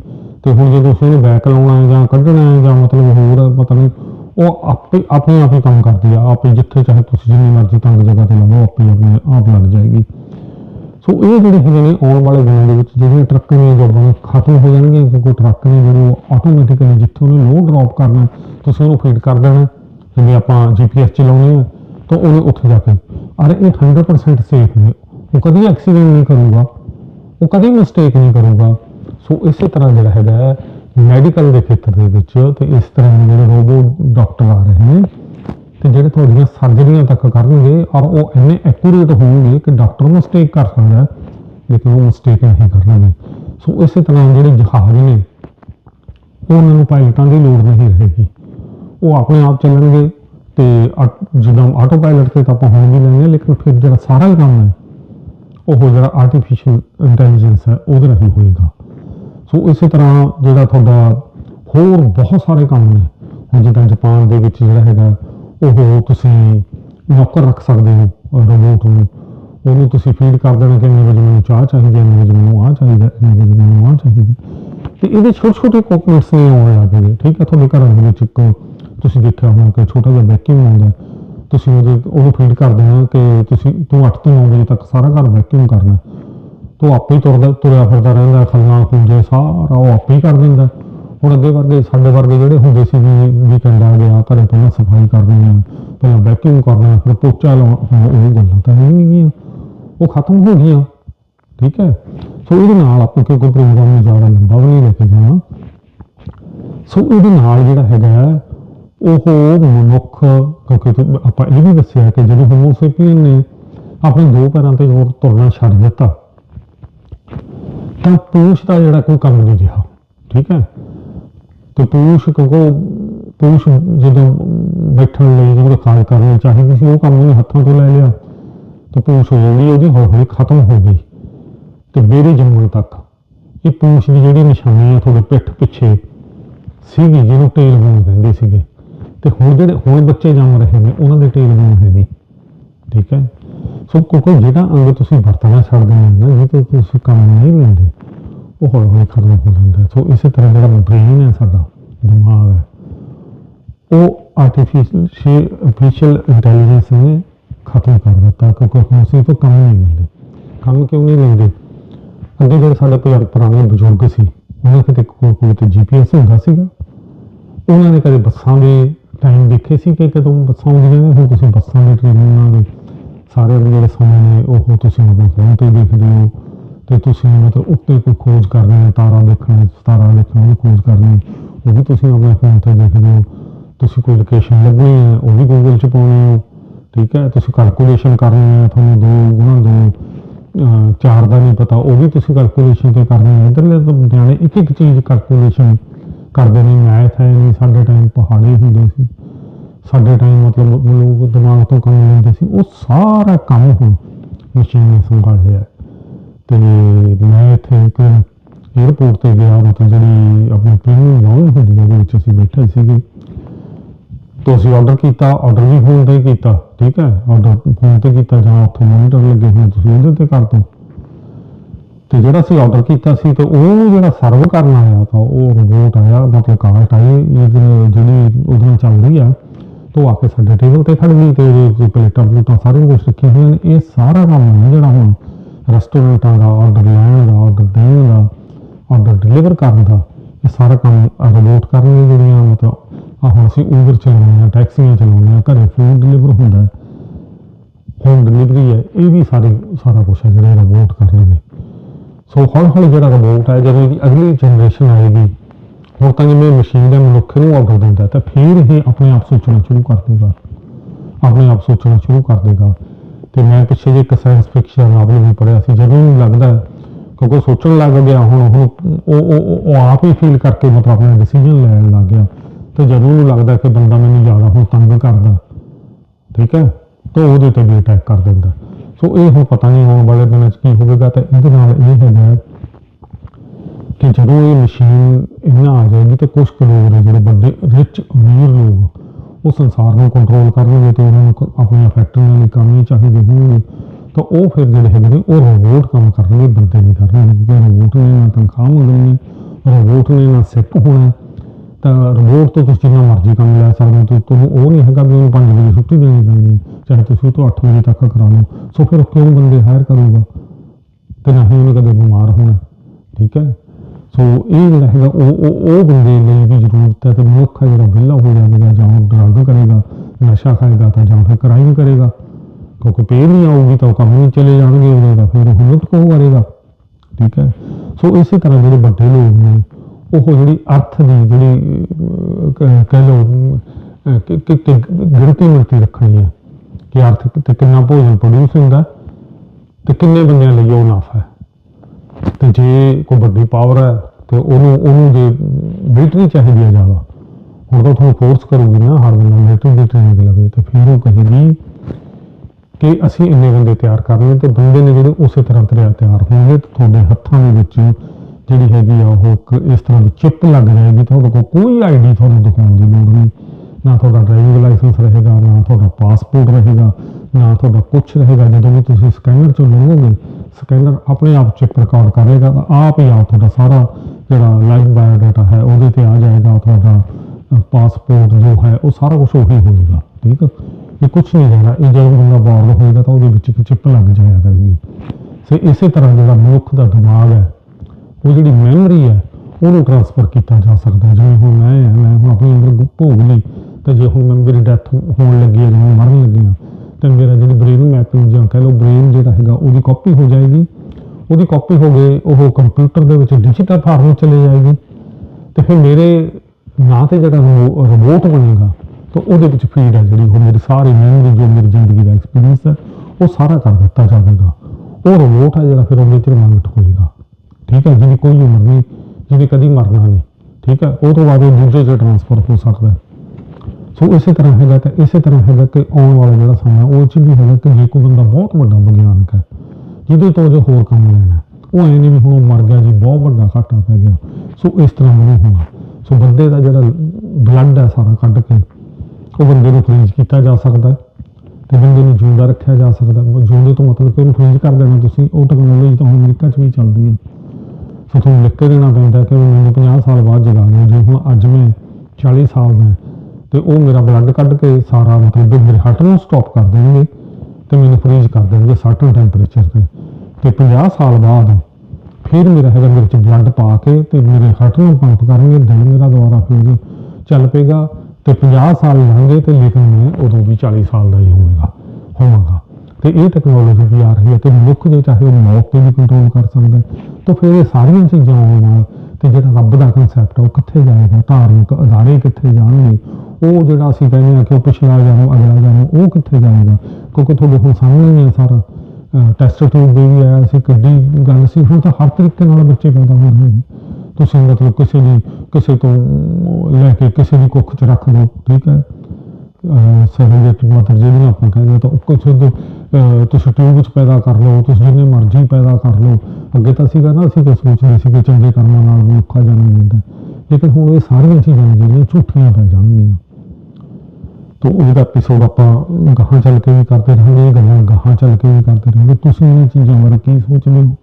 ਤੇ ਹੁਣ ਜੇ ਤੁਸੀਂ ਉਹਨੂੰ ਬੈਕ ਲਾਉਣਾ ਹੈ ਜਾਂ ਕੱਢਣਾ ਹੈ ਜਾਂ ਮਤਲਬ ਹੋਰ ਪਤਾ ਨਹੀਂ। ਉਹ ਆਪੇ, ਆਪਣੇ ਆਪ ਹੀ ਕੰਮ ਕਰਦੀ ਆ, ਆਪੇ ਜਿੱਥੇ ਚਾਹੇ ਤੁਸੀਂ ਜਿੰਨੀ ਮਰਜ਼ੀ ਤੰਗ ਜਗ੍ਹਾ ਤੇ ਲਾਓ, ਆਪੇ ਆਪਣੇ ਆਪ ਲੱਗ ਜਾਏਗੀ। ਸੋ ਇਹ ਜਿਹੜੇ ਹੈਗੇ ਨੇ, ਆਉਣ ਵਾਲੇ ਦਿਨਾਂ ਦੇ ਵਿੱਚ ਜਿਹੜੇ ਟਰੱਕ ਨੇ ਜੋਬਾਂ ਖਤਮ ਹੋ ਜਾਣਗੇ ਕਿਉਂਕਿ ਟਰੱਕ ਨੇ ਜਿਹੜੇ ਆਟੋਮੈਟਿਕਲੀ ਜਿੱਥੇ ਉਹਨੇ ਲੋਡ ਡ੍ਰੌਪ ਕਰਨਾ ਤੁਸੀਂ ਉਹਨੂੰ ਫੀਡ ਕਰ ਦੇਣਾ। ਜਿਵੇਂ ਆਪਾਂ ਜੀਪੀਐਸ ਚਲਾਉਂਦੇ ਹਾਂ, ਤਾਂ ਉਹਨੇ ਉੱਥੇ ਜਾ ਕੇ। ਅਰੇ, ਇਹ 100% ਸੇਫ ਨੇ। ਉਹ ਕਦੀ ਐਕਸੀਡੈਂਟ ਨਹੀਂ ਕਰੂਗਾ। ਉਹ ਕਦੀ ਮਿਸਟੇਕ ਨਹੀਂ ਕਰੂਗਾ। ਸੋ ਇਸੇ ਤਰ੍ਹਾਂ ਜਿਹੜਾ ਹੈਗਾ ਮੈਡੀਕਲ ਦੇ ਖੇਤਰ ਦੇ ਵਿੱਚ ਤੇ ਇਸ ਤਰ੍ਹਾਂ ਦੇ ਜਿਹੜੇ ਰੋਬੋ ਡਾਕਟਰ ਆ ਰਹੇ ਨੇ ਤੇ ਜਿਹੜੇ ਤੁਹਾਡੀਆਂ ਸਰਜਰੀਆਂ ਤੱਕ ਕਰਨਗੇ ਔਰ ਉਹ ਇੰਨੇ ਐਕੂਰੇਟ ਹੋਣਗੇ ਕਿ ਡਾਕਟਰ ਮਿਸਟੇਕ ਕਰ ਸਕਦਾ ਲੇਕਿਨ ਉਹ ਮਿਸਟੇਕ ਨਹੀਂ ਕਰਨਗੇ। ਸੋ ਇਸੇ ਤਰ੍ਹਾਂ ਜਿਹੜੇ ਜਹਾਜ਼ ਨੇ, ਉਹਨਾਂ ਨੂੰ ਪਾਇਲਟਾਂ ਦੀ ਲੋੜ ਨਹੀਂ ਰਹੇਗੀ। ਉਹ ਆਪਣੇ ਆਪ ਚੱਲਣਗੇ ਤੇ ਆ- ਜਦੋਂ ਆਟੋ ਪਾਇਲਟ ਤੇ ਤਾਂ ਆਪਾਂ ਹੁਣ ਵੀ ਲੈਂਦੇ ਲੇਕਿਨ ਫਿਰ ਜਿਹੜਾ ਸਾਰਾ ਕੰਮ ਹੈ, ਉਹ ਜਿਹੜਾ ਆਰਟੀਫੀਸ਼ੀਅਲ ਇੰਟੈਲੀਜੈਂਸ ਹੈ, ਉਹਦੇ ਰਾਹੀਂ ਹੋਏਗਾ। ਸੋ ਇਸੇ ਤਰ੍ਹਾਂ ਜਿਹੜਾ ਤੁਹਾਡਾ ਹੋਰ ਬਹੁਤ ਸਾਰੇ ਕੰਮ ਨੇ। ਹੁਣ ਜਿੱਦਾਂ ਜਾਪਾਨ ਦੇ ਵਿੱਚ ਜਿਹੜਾ ਹੈਗਾ ਉਹ ਤੁਸੀਂ ਨੌਕਰ ਰੱਖ ਸਕਦੇ ਹੋ ਰੋਬੋਟ ਨੂੰ ਉਹਨੂੰ ਤੁਸੀਂ ਫੀਡ ਕਰ ਦੇਣਾ ਕਿ ਇੰਨੇ ਵਜੇ ਮੈਨੂੰ ਚਾਹ ਚਾਹੀਦੀ ਹੈ ਇੰਨੇ ਵਜੇ ਮੈਨੂੰ ਆਹ ਚਾਹੀਦਾ ਹੈ, ਇੰਨੇ ਵਜੇ ਮੈਨੂੰ ਆਹ ਚਾਹੀਦਾ ਹੈ। ਤੇ ਇਹਦੇ ਛੋਟੇ ਛੋਟੇ ਕੰਪੋਨੈਂਟਸ ਨੇ ਆਉਣ ਲੱਗ ਗਏ ਠੀਕ ਹੈ ਤੁਹਾਡੇ ਘਰਾਂ ਦੇ ਵਿੱਚ ਇੱਕ ਤੁਸੀਂ ਦੇਖਿਆ ਹੋਣਾ ਕਿ ਛੋਟਾ ਜਿਹਾ ਵੈਕਿਊਮ ਆਉਂਦਾ ਤੁਸੀਂ ਉਹਦੇ ਉਹਨੂੰ ਫੀਡ ਕਰ ਦੇਣਾ ਕਿ ਤੁਸੀਂ ਤੂੰ 8 ਤੋਂ 9 ਵਜੇ ਤੱਕ ਸਾਰਾ ਘਰ ਵੈਕਿਊਮ ਕਰਨਾ ਤੋ ਆਪੇ ਹੀ ਤੁਰਦਾ, ਤੁਰਿਆ ਫਿਰਦਾ ਰਹਿੰਦਾ ਖੱਲਾਂ ਖੁੰਝੇ ਸਾਰਾ ਉਹ ਆਪੇ ਹੀ ਕਰ ਦਿੰਦਾ। ਹੁਣ ਅੱਗੇ ਵਰਗੇ, ਸਾਡੇ ਵਰਗੇ ਜਿਹੜੇ ਹੁੰਦੇ ਸੀ ਵੀ ਵੀਕਐਂਡ ਆ ਗਿਆ, ਘਰੇ ਪਹਿਲਾਂ ਸਫ਼ਾਈ ਕਰਨੀ ਹੈ ਪਹਿਲਾਂ ਵੈਕਿਊਮ ਕਰਨਾ ਫਿਰ ਪੋਚਾ ਲਾਉਣਾ ਉਹ ਗੱਲਾਂ ਤਾਂ ਹੈ ਨਹੀਂ ਉਹ ਖਤਮ ਹੋ ਗਈਆਂ, ਠੀਕ ਹੈ? ਸੋ ਇਹਦੇ ਨਾਲ ਆਪਾਂ ਕਿਉਂਕਿ ਪ੍ਰੋਗਰਾਮ ਨੂੰ ਜ਼ਿਆਦਾ ਲੰਬਾ ਵੀ ਨਹੀਂ ਲੈ ਕੇ ਜਾਣਾ। ਸੋ ਇਹਦੇ ਨਾਲ ਜਿਹੜਾ ਹੈਗਾ ਉਹ ਮਨੁੱਖ, ਕਿਉਂਕਿ ਆਪਾਂ ਇਹ ਵੀ ਦੱਸਿਆ ਕਿ ਜਦੋਂ ਹੋਮੋਸੇਪੀਅਨ ਨੇ ਆਪਣੇ ਦੋ ਪੈਰਾਂ ਤੇ ਜ਼ੋਰ ਤੁਰਨਾ ਛੱਡ ਦਿੱਤਾ ਤਾਂ ਪੂਛ ਦਾ ਜਿਹੜਾ ਕੋਈ ਕੰਮ ਨਹੀਂ ਰਿਹਾ, ਠੀਕ ਹੈ? ਤੇ ਪੂਛ ਕਿਉਂਕਿ ਪੂਛ ਜਦੋਂ ਬੈਠਣ ਲਈ ਜਦੋਂ ਕਾਲ ਕਰਨੀ ਚਾਹੀਦੀ ਸੀ, ਉਹ ਕੰਮ ਉਹਨੇ ਹੱਥਾਂ ਤੋਂ ਲੈ ਲਿਆ। ਤੇ ਪੂਛ ਹੋ ਗਈ, ਉਹਦੀ ਹੌਲੀ ਖਤਮ ਹੋ ਗਈ। ਤੇ ਮੇਰੇ ਜੰਮਣ ਤੱਕ ਇਹ ਪੂਛ ਦੀ ਜਿਹੜੀ ਨਿਸ਼ਾਨੀ ਆ ਤੁਹਾਡੇ ਪਿੱਠ ਪਿੱਛੇ ਸੀਗੀ, ਜਿਹਨੂੰ ਟੇਲ ਬੋਨ ਕਹਿੰਦੇ ਸੀਗੇ। ਤੇ ਹੁਣ ਜਿਹੜੇ ਹੁਣ ਬੱਚੇ ਜੰਮ ਰਹੇ ਨੇ, ਉਹਨਾਂ ਦੇ ਟੇਲ ਬੋਨ ਹੈ ਨਹੀਂ। ਠੀਕ ਹੈ? ਸੋ ਕਿਉਂਕਿ ਜਿਹੜਾ ਅੰਗ ਤੁਸੀਂ ਵਰਤਣਾ ਛੱਡਦੇ ਦਿੰਦੇ ਹੋ ਨਾ ਜੇ ਤੇ ਤੁਸੀਂ ਕੰਮ ਨਹੀਂ ਲੈਂਦੇ। ਉਹ ਹੌਲੀ ਹੌਲੀ ਖਤਮ ਹੋ ਜਾਂਦਾ। ਸੋ ਇਸੇ ਤਰ੍ਹਾਂ ਜਿਹੜਾ ਬ੍ਰੇਨ ਹੈ ਸਾਡਾ, ਦਿਮਾਗ ਹੈ, ਉਹ ਆਰਟੀਫੀਸ਼ੀਅਲ ਇੰਟੈਲੀਜੈਂਸ ਨੇ ਖਤਮ ਕਰ ਦਿੱਤਾ, ਕਿਉਂਕਿ ਹੁਣ ਅਸੀਂ ਤੋਂ ਕੰਮ ਨਹੀਂ ਲੈਂਦੇ। ਕੰਮ ਕਿਉਂ ਨਹੀਂ ਲੈਂਦੇ? ਅੱਗੇ ਜਿਹੜੇ ਸਾਡੇ ਪੁਰਾ- ਪੁਰਾਣੇ ਬਜ਼ੁਰਗ ਸੀ, ਉਹਨਾਂ ਕਿਤੇ ਕੋਈ ਕੋਈ ਤੇ ਜੀਪੀਐਸ ਹੁੰਦਾ ਸੀਗਾ। ਉਹਨਾਂ ਨੇ ਕਦੇ ਬੱਸਾਂ ਦੇ ਟਾਈਮ ਦੇਖੇ ਸੀ ਕਿ ਕਦੋਂ ਬੱਸਾਂ ਆਉਂਦੀਆਂ ਨੇ? ਹੁਣ ਤੁਸੀਂ ਬੱਸਾਂ ਦੇ ਟ੍ਰੇਨਾਂ ਦੇ ਸਾਰੇ ਦੇ ਜਿਹੜੇ ਸਮੇਂ ਨੇ, ਉਹ ਤੁਸੀਂ ਆਪਣੇ ਫੋਨ ਤੇ ਦੇਖਦੇ ਹੋ ਤੇ ਤੁਸੀਂ ਮਤਲਬ ਉੱਤੇ ਕੋਈ ਖੋਜ ਕਰਨੀ ਹੈ, ਤਾਰਾ ਦੇਖਣਾ ਤਾਰਾ ਦੇਖਣਾ ਦੀ ਖੋਜ ਕਰਨੀ, ਉਹ ਵੀ ਤੁਸੀਂ ਆਪਣੇ ਫੋਨ ਤੇ ਦੇਖਦੇ ਹੋ। ਤੁਸੀਂ ਕੋਈ ਲੋਕੇਸ਼ਨ ਲੱਭਣੀ ਹੈ, ਉਹ ਵੀ ਗੂਗਲ 'ਚ ਪਾਉਣੀ ਹੋ, ਠੀਕ ਹੈ? ਤੁਸੀਂ ਕੈਲਕੂਲੇਸ਼ਨ ਕਰਨੀ ਹੈ, ਤੁਹਾਨੂੰ ਦੋ ਗੁਣਾ ਦੋ ਚਾਰ ਦਾ ਨਹੀਂ ਪਤਾ, ਉਹ ਵੀ ਤੁਸੀਂ ਕੈਲਕੂਲੇਸ਼ਨ ਤੇ ਕਰਨੀ ਹੈ। ਇਧਰਲੇ ਤਾਂ ਨਿਆਣੇ ਇੱਕ ਇੱਕ ਚੀਜ਼ ਕੈਲਕੂਲੇਸ਼ਨ ਕਰਦੇ ਨੇ ਮੈਥ ਹੈ ਨਹੀਂ, ਸਾਡੇ ਟਾਈਮ ਪਹਾੜੇ ਹੁੰਦੇ ਸੀ। ਸਾਡੇ ਟਾਈਮ ਮਤਲਬ ਲੋਕ ਦਿਮਾਗ ਤੋਂ ਕੰਮ ਲੈਂਦੇ ਸੀ, ਉਹ ਸਾਰਾ ਕੰਮ ਹੁਣ ਮਸ਼ੀਨ ਨੇ ਸੰਭਾਲ ਲਿਆ। ਤੇ ਮੈਂ ਇੱਥੇ ਇੱਕ 에어ਪੋਰਟ ਤੇ ਗਿਆ, ਮਤਲਬ ਜਿਹੜੀ ਆਪਣੀ ਪ੍ਰੀਮੀਅਮ ਲਾਉਂਜ ਹੁੰਦੀ ਹੈ ਉਹਦੇ ਵਿੱਚ ਅਸੀਂ ਬੈਠੇ ਸੀਗੇ। ਤੋਂ ਅਸੀਂ ਆਰਡਰ ਕੀਤਾ ਆਰਡਰ ਵੀ ਫੋਨ ਤੇ ਕੀਤਾ, ਠੀਕ ਹੈ? ਆਰਡਰ ਫੋਨ ਤੇ ਕੀਤਾ, ਜਾਂ ਉੱਥੇ ਮੋਨੀਟਰ ਲੱਗੇ ਹੋਏ ਤੁਸੀਂ ਉਹਦੇ ਤੇ ਕਰ ਦਿਓ। ਤੇ ਜਿਹੜਾ ਅਸੀਂ ਆਰਡਰ ਕੀਤਾ ਸੀ, ਤੇ ਉਹ ਜਿਹੜਾ ਸਰਵ ਕਰਨ ਆਇਆ ਤਾਂ ਉਹ ਰੋਬੋਟ ਆਇਆ, ਮਤਲਬ ਕਾਰਟ ਆਈ ਜਿਹੜੀ ਉਹਦੇ ਨਾਲ ਚੱਲ ਰਹੀ ਆ। ਤੋਂ ਆ ਕੇ ਸਾਡੇ ਟੇਬਲ ਤੇ ਖੜ ਗਈ ਤੇ ਉਹਦੇ ਪਲੇਟਾਂ ਪਲੂਟਾਂ ਸਾਰੀਆਂ ਕੁਝ ਰੱਖੀਆਂ ਹੋਈਆਂ ਨੇ। ਇਹ ਸਾਰਾ ਕੰਮ ਹੈ ਜਿਹੜਾ ਹੁਣ ਰੈਸਟੋਰੈਂਟਾਂ ਦਾ ਆਰਡਰ ਲੈਣ ਦਾ ਆਰਡਰ ਦੇਣ ਦਾ ਆਰਡਰ ਡਿਲੀਵਰ ਕਰਨ ਦਾ, ਇਹ ਸਾਰਾ ਕੰਮ ਰੋਬੋਟ ਕਰਨ ਜਿਹੜੀਆਂ ਮਤਲਬ ਆ ਹੁਣ ਅਸੀਂ ਉਬਰ ਚਲਾਉਂਦੇ ਆ ਟੈਕਸੀਆਂ ਚਲਾਉਂਦੇ ਆ ਘਰੇ ਫੂਡ ਡਿਲੀਵਰ ਹੁੰਦਾ ਹੈ। ਹੋਮ ਡਿਲੀਵਰੀ ਹੈ, ਇਹ ਵੀ ਸਾਰੇ, ਸਾਰਾ ਕੁਝ ਹੈ ਜਿਹੜਾ ਰੋਬੋਟ ਕਰਨਗੇ ਸੋ ਹੌਲੀ ਹੌਲੀ ਜਿਹੜਾ ਰੋਬੋਟ ਹੈ, ਜਦੋਂ ਇਹਦੀ ਅਗਲੀ ਜਨਰੇਸ਼ਨ ਆਏਗੀ ਹੁਣ ਤਾਂ ਜਿਵੇਂ ਮਸ਼ੀਨ ਦੇ ਮਨੁੱਖ ਨੂੰ ਆਰਡਰ ਦਿੰਦਾ ਤਾਂ ਫਿਰ ਇਹ ਆਪਣੇ ਆਪ ਸੋਚਣਾ ਸ਼ੁਰੂ ਕਰ ਦੇਗਾ। ਆਪਣੇ ਆਪ ਸੋਚਣਾ ਸ਼ੁਰੂ ਕਰ ਦੇਗਾ। ਤੇ ਮੈਂ ਪਿੱਛੇ ਜੇ ਇੱਕ ਸਾਇੰਸ ਫਿਕਸ਼ਨ ਨਾਵਲ ਵੀ ਪੜ੍ਹਿਆ ਸੀ, ਜਦੋਂ ਉਹਨੂੰ ਲੱਗਦਾ ਕਿਉਂਕਿ ਉਹ ਸੋਚਣ ਲੱਗ ਗਿਆ, ਹੁਣ ਉਹ ਉਹ, ਉਹ- ਆਪ ਹੀ ਫੀਲ ਕਰਕੇ ਮਤਲਬ ਆਪਣਾ ਡਿਸੀਜਨ ਲੈਣ ਲੱਗ ਗਿਆ। ਤੇ ਜਦੋਂ ਉਹਨੂੰ ਲੱਗਦਾ ਕਿ ਬੰਦਾ ਮੈਨੂੰ ਜ਼ਿਆਦਾ ਹੁਣ ਤੰਗ ਕਰਦਾ, ਠੀਕ ਹੈ, ਤਾਂ ਉਹਦੇ ਤੇ ਵੀ ਅਟੈਕ ਕਰ ਦਿੰਦਾ। ਸੋ ਇਹ ਹੁਣ ਪਤਾ ਨਹੀਂ, ਆਉਣ ਵਾਲੇ ਦਿਨਾਂ 'ਚ ਕੀ ਹੋਵੇਗਾ, ਤੇ ਇਹਦੇ ਨਾਲ ਇਹ ਹੈਗਾ ਕਿ ਜਦੋਂ ਇਹ ਮਸ਼ੀਨ ਇਹਨਾਂ ਆ ਜਾਏਗੀ ਤੇ ਕੁਝ ਕੁ ਲੋਕ ਨੇ ਜਿਹੜੇ ਵੱਡੇ ਰਿਚ ਅਮੀਰ ਲੋਕ ਉਹ ਸੰਸਾਰ ਨੂੰ ਕੰਟਰੋਲ ਕਰਨਗੇ ਤੇ ਉਹਨਾਂ ਨੂੰ ਆਪਣੀਆਂ ਫੈਕਟਰੀਆਂ ਲਈ ਕੰਮ ਹੀ ਚਾਹੀਦੇ ਹੋਣਗੇ, ਤਾਂ ਉਹ ਫਿਰ ਜਿਹੜੇ ਹੈਗੇ ਨੇ, ਉਹ ਰੋਬੋਟ ਕੰਮ ਕਰਨਗੇ, ਬੰਦੇ ਨਹੀਂ ਕਰਨਗੇ। ਕਿਉਂਕਿ ਰੋਬੋਟ ਨੇ ਨਾ ਤਨਖਾਹ ਮੰਗਣੀ ਹੈ ਰੋਬੋਟ ਨੇ ਨਾ ਸਿੱਪ ਹੋਣਾ ਤਾਂ ਰੋਬੋਟ ਤੋਂ ਤੁਸੀਂ ਜਿੰਨਾ ਮਰਜ਼ੀ ਕੰਮ ਲੈ ਸਕਦੇ ਹੋ, ਤੇ, ਤੁਹਾਨੂੰ ਉਹ ਨਹੀਂ ਹੈਗਾ ਵੀ ਉਹਨੂੰ 5 ਵਜੇ ਛੁੱਟੀ ਦੇਣੀ ਪੈਣੀ ਹੈ, ਚਾਹੇ ਤੁਸੀਂ ਉਹ ਤੋਂ 8 ਵਜੇ ਤੱਕ ਕਰਾ ਲਓ। ਸੋ ਫਿਰ ਕਿਉਂ ਬੰਦੇ ਹਾਇਰ ਕਰੂਗਾ? ਤੇ ਨਾ ਹੀ ਉਹਨੇ ਕਦੇ ਬਿਮਾਰ ਹੋਣਾ, ਠੀਕ ਹੈ? ਸੋ ਇਹ ਜਿਹੜਾ ਹੈਗਾ, ਉਹ ਉਹ ਉਹ ਬੰਦੇ ਲਈ ਵੀ ਜ਼ਰੂਰਤ ਹੈ ਤੇ ਮਨੁੱਖ ਹੈ ਜਿਹੜਾ ਵਿਹਲਾ ਹੋ ਜਾਵੇਗਾ ਜਾਂ ਉਹ ਡਰੱਗ ਕਰੇਗਾ, ਨਸ਼ਾ ਖਾਏਗਾ ਤਾਂ ਜਾਂ ਫਿਰ ਕ੍ਰਾਈਮ ਕਰੇਗਾ। ਕਿਉਂਕਿ ਪੇ ਨਹੀਂ ਆਊਗੀ ਤਾਂ ਉਹ ਕੰਮ ਨਹੀਂ ਚਲੇ ਜਾਣਗੇ, ਉਹਦੇ ਤਾਂ ਫਿਰ ਉਹ ਲੁੱਟ ਕੋ ਕਰੇਗਾ। ਠੀਕ ਹੈ? ਸੋ ਇਸੇ ਤਰ੍ਹਾਂ ਜਿਹੜੇ ਵੱਡੇ ਲੋਕ ਨੇ, ਉਹ ਜਿਹੜੀ ਅਰਥ ਦੀ ਜਿਹੜੀ ਕਹਿ ਲਓ ਕਿ ਕਿ ਗਿਣਤੀ ਮਿਲਤੀ ਰੱਖਣੀ ਹੈ ਕਿ ਅਰਥ ਤੇ ਕਿੰਨਾ ਭੋਜਨ ਪ੍ਰੋਡਿਊਸ ਹੁੰਦਾ ਤੇ ਕਿੰਨੇ ਬੰਦਿਆਂ ਲਈ ਉਹ ਨਾਫਾ ਹੈ। ਤੇ ਜੇ ਕੋਈ ਵੱਡੀ ਪਾਵਰ ਹੈ ਤੇ ਉਹਨੂੰ ਉਹਨੂੰ ਜੇ ਮਿਲਟਰੀ ਚਾਹੀਦੀ ਹੈ ਜ਼ਿਆਦਾ, ਹੁਣ ਤਾਂ ਤੁਹਾਨੂੰ ਫੋਰਸ ਕਰੂਗੀ ਨਾ, ਹਰ ਬੰਦਾ ਮਿਲਟਰੀ ਦੀ ਟ੍ਰੇਨਿੰਗ ਲਵੇ, ਤੇ ਫਿਰ ਉਹ ਕਹੇਗੀ ਕਿ ਅਸੀਂ ਇੰਨੇ ਬੰਦੇ ਤਿਆਰ ਕਰਨੇ ਤੇ ਬੰਦੇ ਨੇ ਜਿਹੜੇ ਉਸੇ ਤਰ੍ਹਾਂ ਤਿਆਰ ਤਿਆਰ ਹੋਣਗੇ ਤੇ ਤੁਹਾਡੇ ਹੱਥਾਂ ਦੇ ਵਿੱਚ ਜਿਹੜੀ ਹੈਗੀ ਆ ਉਹ ਇੱਕ ਇਸ ਤਰ੍ਹਾਂ ਦੀ ਚਿੱਪ ਲੱਗ ਜਾਏਗੀ, ਤੁਹਾਡੇ ਕੋਲ ਕੋਈ ਆਈਡੀ ਤੁਹਾਨੂੰ ਦਿਖਾਉਣ ਦੀ ਲੋੜ ਨਹੀਂ। ਨਾ ਤੁਹਾਡਾ ਡਰਾਈਵਿੰਗ ਲਾਇਸੈਂਸ ਰਹੇਗਾ, ਨਾ ਤੁਹਾਡਾ ਪਾਸਪੋਰਟ ਰਹੇਗਾ, ਨਾ ਤੁਹਾਡਾ ਕੁਝ ਰਹੇਗਾ। ਜਦੋਂ ਵੀ ਤੁਸੀਂ ਸਕੈਨਰ ਚੋਂ ਲੰਘੋਗੇ ਸਕੈਨਰ ਆਪਣੇ ਆਪ ਚਿਪ ਰਿਕਾਰਡ ਕਰੇਗਾ ਤਾਂ ਆਪ ਹੀ ਆਪ ਤੁਹਾਡਾ ਸਾਰਾ ਜਿਹੜਾ ਲਾਈਫ ਬਾਇਓਡਾਟਾ ਹੈ ਉਹਦੇ ਤੇ ਆ ਜਾਏਗਾ, ਤੁਹਾਡਾ ਪਾਸਪੋਰਟ ਜੋ ਹੈ ਉਹ ਸਾਰਾ ਕੁਝ ਉਹੀ ਹੋਏਗਾ, ਠੀਕ? ਹੈ ਇਹ ਕੁਝ ਨਹੀਂ ਰਹਿਣਾ, ਇਹ ਜਦੋਂ ਬੰਦਾ ਬੋਰਡ ਹੋਏਗਾ ਤਾਂ ਉਹਦੇ ਵਿੱਚ ਇੱਕ ਚਿਪ ਲੱਗ ਜਾਇਆ ਕਰੇਗੀ। ਸੋ ਇਸੇ ਤਰ੍ਹਾਂ ਜਿਹੜਾ ਮਨੁੱਖ ਦਾ ਦਿਮਾਗ ਹੈ, ਉਹ ਜਿਹੜੀ ਮੈਮਰੀ ਹੈ, ਉਹਨੂੰ ਟ੍ਰਾਂਸਫਰ ਕੀਤਾ ਜਾ ਸਕਦਾ ਜਿਵੇਂ ਹੁਣ ਮੈਂ ਹਾਂ ਮੈਂ ਹੁਣ ਆਪਣੀ ਅੰਦਰ ਭੋਗ ਲਈ ਤੇ ਜੇ ਹੁਣ ਮੈਂ ਮੇਰੀ ਡੈਥ ਹੋਣ ਲੱਗੀ ਹੈ ਜਾਂ ਮੈਂ ਮਰਨ ਲੱਗੀ ਹਾਂ ਤੇ ਮੇਰਾ ਜਿਹੜੀ ਬ੍ਰੇਨ ਮੈਪਿੰਗ ਜਾਂ ਕਹਿ ਲਓ ਬ੍ਰੇਨ ਜਿਹੜਾ ਹੈਗਾ, ਉਹਦੀ ਕਾਪੀ ਹੋ ਜਾਏਗੀ। ਉਹਦੀ ਕਾਪੀ ਹੋ ਗਈ ਉਹ ਕੰਪਿਊਟਰ ਦੇ ਵਿੱਚ ਡਿਜੀਟਲ ਫਾਰਮ ਚਲੇ ਜਾਏਗੀ। ਤੇ ਫਿਰ ਮੇਰੇ ਨਾਂ ਤੇ ਜਿਹੜਾ ਰਿਮੋਟ ਬਣੇਗਾ, ਤਾਂ ਉਹਦੇ ਵਿੱਚ ਫੀਡ ਹੈ ਜਿਹੜੀ, ਉਹ ਮੇਰੀ ਸਾਰੀ ਮੈਮਰੀ ਜੋ ਮੇਰੀ ਜ਼ਿੰਦਗੀ ਦਾ ਐਕਸਪੀਰੀਅੰਸ ਹੈ ਉਹ ਸਾਰਾ ਕਰ ਦਿੱਤਾ ਜਾਵੇਗਾ। ਉਹ ਰਿਮੋਟ ਹੈ ਜਿਹੜਾ ਫਿਰ ਉਹਦੇ ਚ ਰਿਮਾਂਡ ਹੋਏਗਾ। ਠੀਕ ਹੈ ਜਿਹਦੀ ਕੋਈ ਉਮਰ ਨਹੀਂ ਜਿਹਨੇ ਕਦੀ ਮਰਨਾ ਨਹੀਂ। ਠੀਕ ਹੈ ਉਹ ਤੋਂ ਬਾਅਦ ਉਹ ਦੂਜੇ 'ਚ ਟਰਾਂਸਫਰ ਹੋ ਸਕਦਾ। ਹੈ ਸੋ ਇਸੇ ਤਰ੍ਹਾਂ ਹੈਗਾ ਕਿ ਇਸੇ ਤਰ੍ਹਾਂ ਹੈਗਾ ਕਿ ਆਉਣ ਵਾਲਾ ਜਿਹੜਾ ਸਮਾਂ, ਉਹ ਚ ਵੀ ਹੈਗਾ ਕਿ ਜੇ ਕੋਈ ਬੰਦਾ ਬਹੁਤ ਵੱਡਾ ਵਿਗਿਆਨਕ ਹੈ। ਜਿਹਦੇ ਤੋਂ ਜੋ ਹੋਰ ਕੰਮ ਲੈਣਾ ਉਹ ਐ ਨਹੀਂ ਵੀ ਹੁਣ ਉਹ ਮਰ ਗਿਆ ਜੀ, ਬਹੁਤ ਵੱਡਾ ਘਾਟਾ ਪੈ ਗਿਆ। ਸੋ ਇਸ ਤਰ੍ਹਾਂ ਨਹੀਂ ਹੋਣਾ ਸੋ ਬੰਦੇ ਦਾ ਜਿਹੜਾ ਬਲੱਡ ਹੈ ਸਾਰਾ ਕੱਢ ਕੇ, ਉਹ ਬੰਦੇ ਨੂੰ ਫ੍ਰੀਜ਼ ਕੀਤਾ ਜਾ ਸਕਦਾ ਹੈ ਤੇ ਬੰਦੇ ਨੂੰ ਜਿਉਂਦਾ ਰੱਖਿਆ ਜਾ ਸਕਦਾ ਜਿਉਂਦੇ ਤੋਂ ਮਤਲਬ ਕਿ ਉਹਨੂੰ ਫ੍ਰੀਜ਼ ਕਰ ਦੇਣਾ ਤੁਸੀਂ, ਉਹ ਟੈਕਨੋਲੋਜੀ ਤਾਂ ਹੁਣ ਅਮਰੀਕਾ 'ਚ ਵੀ ਚੱਲਦੀ ਹੈ। ਸੋ ਤੁਹਾਨੂੰ ਲਿਖ ਕੇ ਦੇਣਾ ਪੈਂਦਾ ਕਿ ਮੈਨੂੰ 50 ਸਾਲ ਬਾਅਦ ਜਗਾ ਦਿਓ, ਜੇ ਹੁਣ ਅੱਜ ਮੈਂ 40 ਸਾਲ ਦਾ ਤੇ ਉਹ ਮੇਰਾ ਬਲੱਡ ਕੱਢ ਕੇ ਸਾਰਾ ਮਤਲਬ ਮੇਰੇ ਹਾਰਟ ਨੂੰ ਸਟਾਪ ਕਰ ਦੇਣਗੇ ਤੇ ਮੈਨੂੰ ਫ੍ਰੀਜ਼ ਕਰ ਦੇਣਗੇ ਸਰਟਨ ਟੈਂਪਰੇਚਰ ਤੇ। ਤੇ 50 ਸਾਲ ਬਾਅਦ ਫਿਰ ਮੇਰਾ ਹੈਗਾ ਮੇਰੇ ਚ ਬਲੱਡ ਪਾ ਕੇ ਤੇ ਮੇਰੇ ਹਾਰਟ ਨੂੰ ਪੰਪ ਕਰਨਗੇ ਦਿਲ ਮੇਰਾ ਦੁਬਾਰਾ ਫਿਰ ਚੱਲ ਪਏਗਾ। ਤੇ 50 ਸਾਲ ਲੰਘੇ ਤੇ ਲੇਕਿਨ ਮੈਂ ਉਦੋਂ ਵੀ 40 ਸਾਲ ਦਾ ਹੀ ਹੋਵੇਗਾ, ਹੋਵਾਂਗਾ। ਤੇ ਇਹ ਟੈਕਨੋਲੋਜੀ ਵੀ ਆ ਰਹੀ ਹੈ ਤੇ ਮਨੁੱਖ ਜੇ ਚਾਹੇ ਉਹ ਮੌਤ ਤੇ ਵੀ ਕੰਟਰੋਲ ਕਰ ਸਕਦਾ ਤਾਂ ਫਿਰ ਇਹ ਸਾਰੀਆਂ ਚੀਜ਼ਾਂ ਆਉਣ ਨਾਲ ਤੇ ਜਿਹੜਾ ਰੱਬ ਦਾ ਕਨਸੈਪਟ ਹੈ ਉਹ ਕਿੱਥੇ ਜਾਏਗਾ? ਧਾਰਮਿਕ ਅਦਾਰੇ ਕਿੱਥੇ ਜਾਣਗੇ? ਉਹ ਜਿਹੜਾ ਅਸੀਂ ਕਹਿੰਦੇ ਆ ਕਿ ਉਹ ਪਿਛਲਾ ਜਾਣੋ ਅਗਲਾ ਜਾਣੋ ਉਹ ਕਿੱਥੇ ਜਾਏਗਾ? ਕਿਉਂਕਿ ਤੁਹਾਡੇ ਹੁਣ ਸਾਹਮਣੇ ਹੀ ਹੈ ਸਾਰਾ ਟੈਸਟ ਟਿਊਬ ਦੇ ਵੀ ਆਇਆ ਸੀ ਕਿੱਡੀ ਗੱਲ ਸੀ, ਹੁਣ ਤਾਂ ਹਰ ਤਰੀਕੇ ਨਾਲ ਬੱਚੇ ਪੈਦਾ ਹੋ ਰਹੇ ਨੇ। ਤੁਸੀਂ ਮਤਲਬ ਕਿਸੇ ਦੀ, ਕਿਸੇ ਤੋਂ ਲੈ ਕੇ ਕਿਸੇ ਦੀ ਕੁੱਖ 'ਚ ਰੱਖ ਲਓ ਠੀਕ ਹੈ? ਸਰੋਗੇਟ ਮਤਲਬ ਜਿਹਨੂੰ ਆਪਾਂ ਕਹਿੰਦੇ ਤਾਂ ਉਹ ਕੁਛ ਤੁਸੀਂ ਟਿਊਬ ਵਿੱਚ ਪੈਦਾ ਕਰ ਲਓ, ਤੁਸੀਂ ਜਿੰਨੇ ਮਰਜ਼ੀ ਪੈਦਾ ਕਰ ਲਓ। ਅੱਗੇ ਤਾਂ ਸੀਗਾ ਨਾ, ਅਸੀਂ ਕਿ ਸੋਚਦੇ ਸੀ ਕਿ ਚੰਗੇ ਕਰਮਾਂ ਨਾਲ ਮਨੁੱਖਾ ਜਨਮ ਮਿਲਦਾ ਹੈ। ਲੇਕਿਨ ਹੁਣ ਇਹ ਸਾਰੀਆਂ ਚੀਜ਼ਾਂ ਜਿਹੜੀਆਂ ਝੂਠੀਆਂ ਪੈ ਜਾਣਗੀਆਂ। ਤੋ ਉਹਦਾ ਐਪੀਸੋਡ ਆਪਾਂ ਗਾਹਾਂ ਚੱਲ ਕੇ ਵੀ ਕਰਦੇ ਰਹਾਂਗੇ ਇਹ ਗੱਲਾਂ ਗਾਹਾਂ ਚੱਲ ਕੇ ਵੀ ਕਰਦੇ ਰਹਾਂਗੇ ਤੁਸੀਂ ਇਹਨਾਂ ਚੀਜ਼ਾਂ ਬਾਰੇ ਕੀ ਸੋਚਦੇ ਹੋ?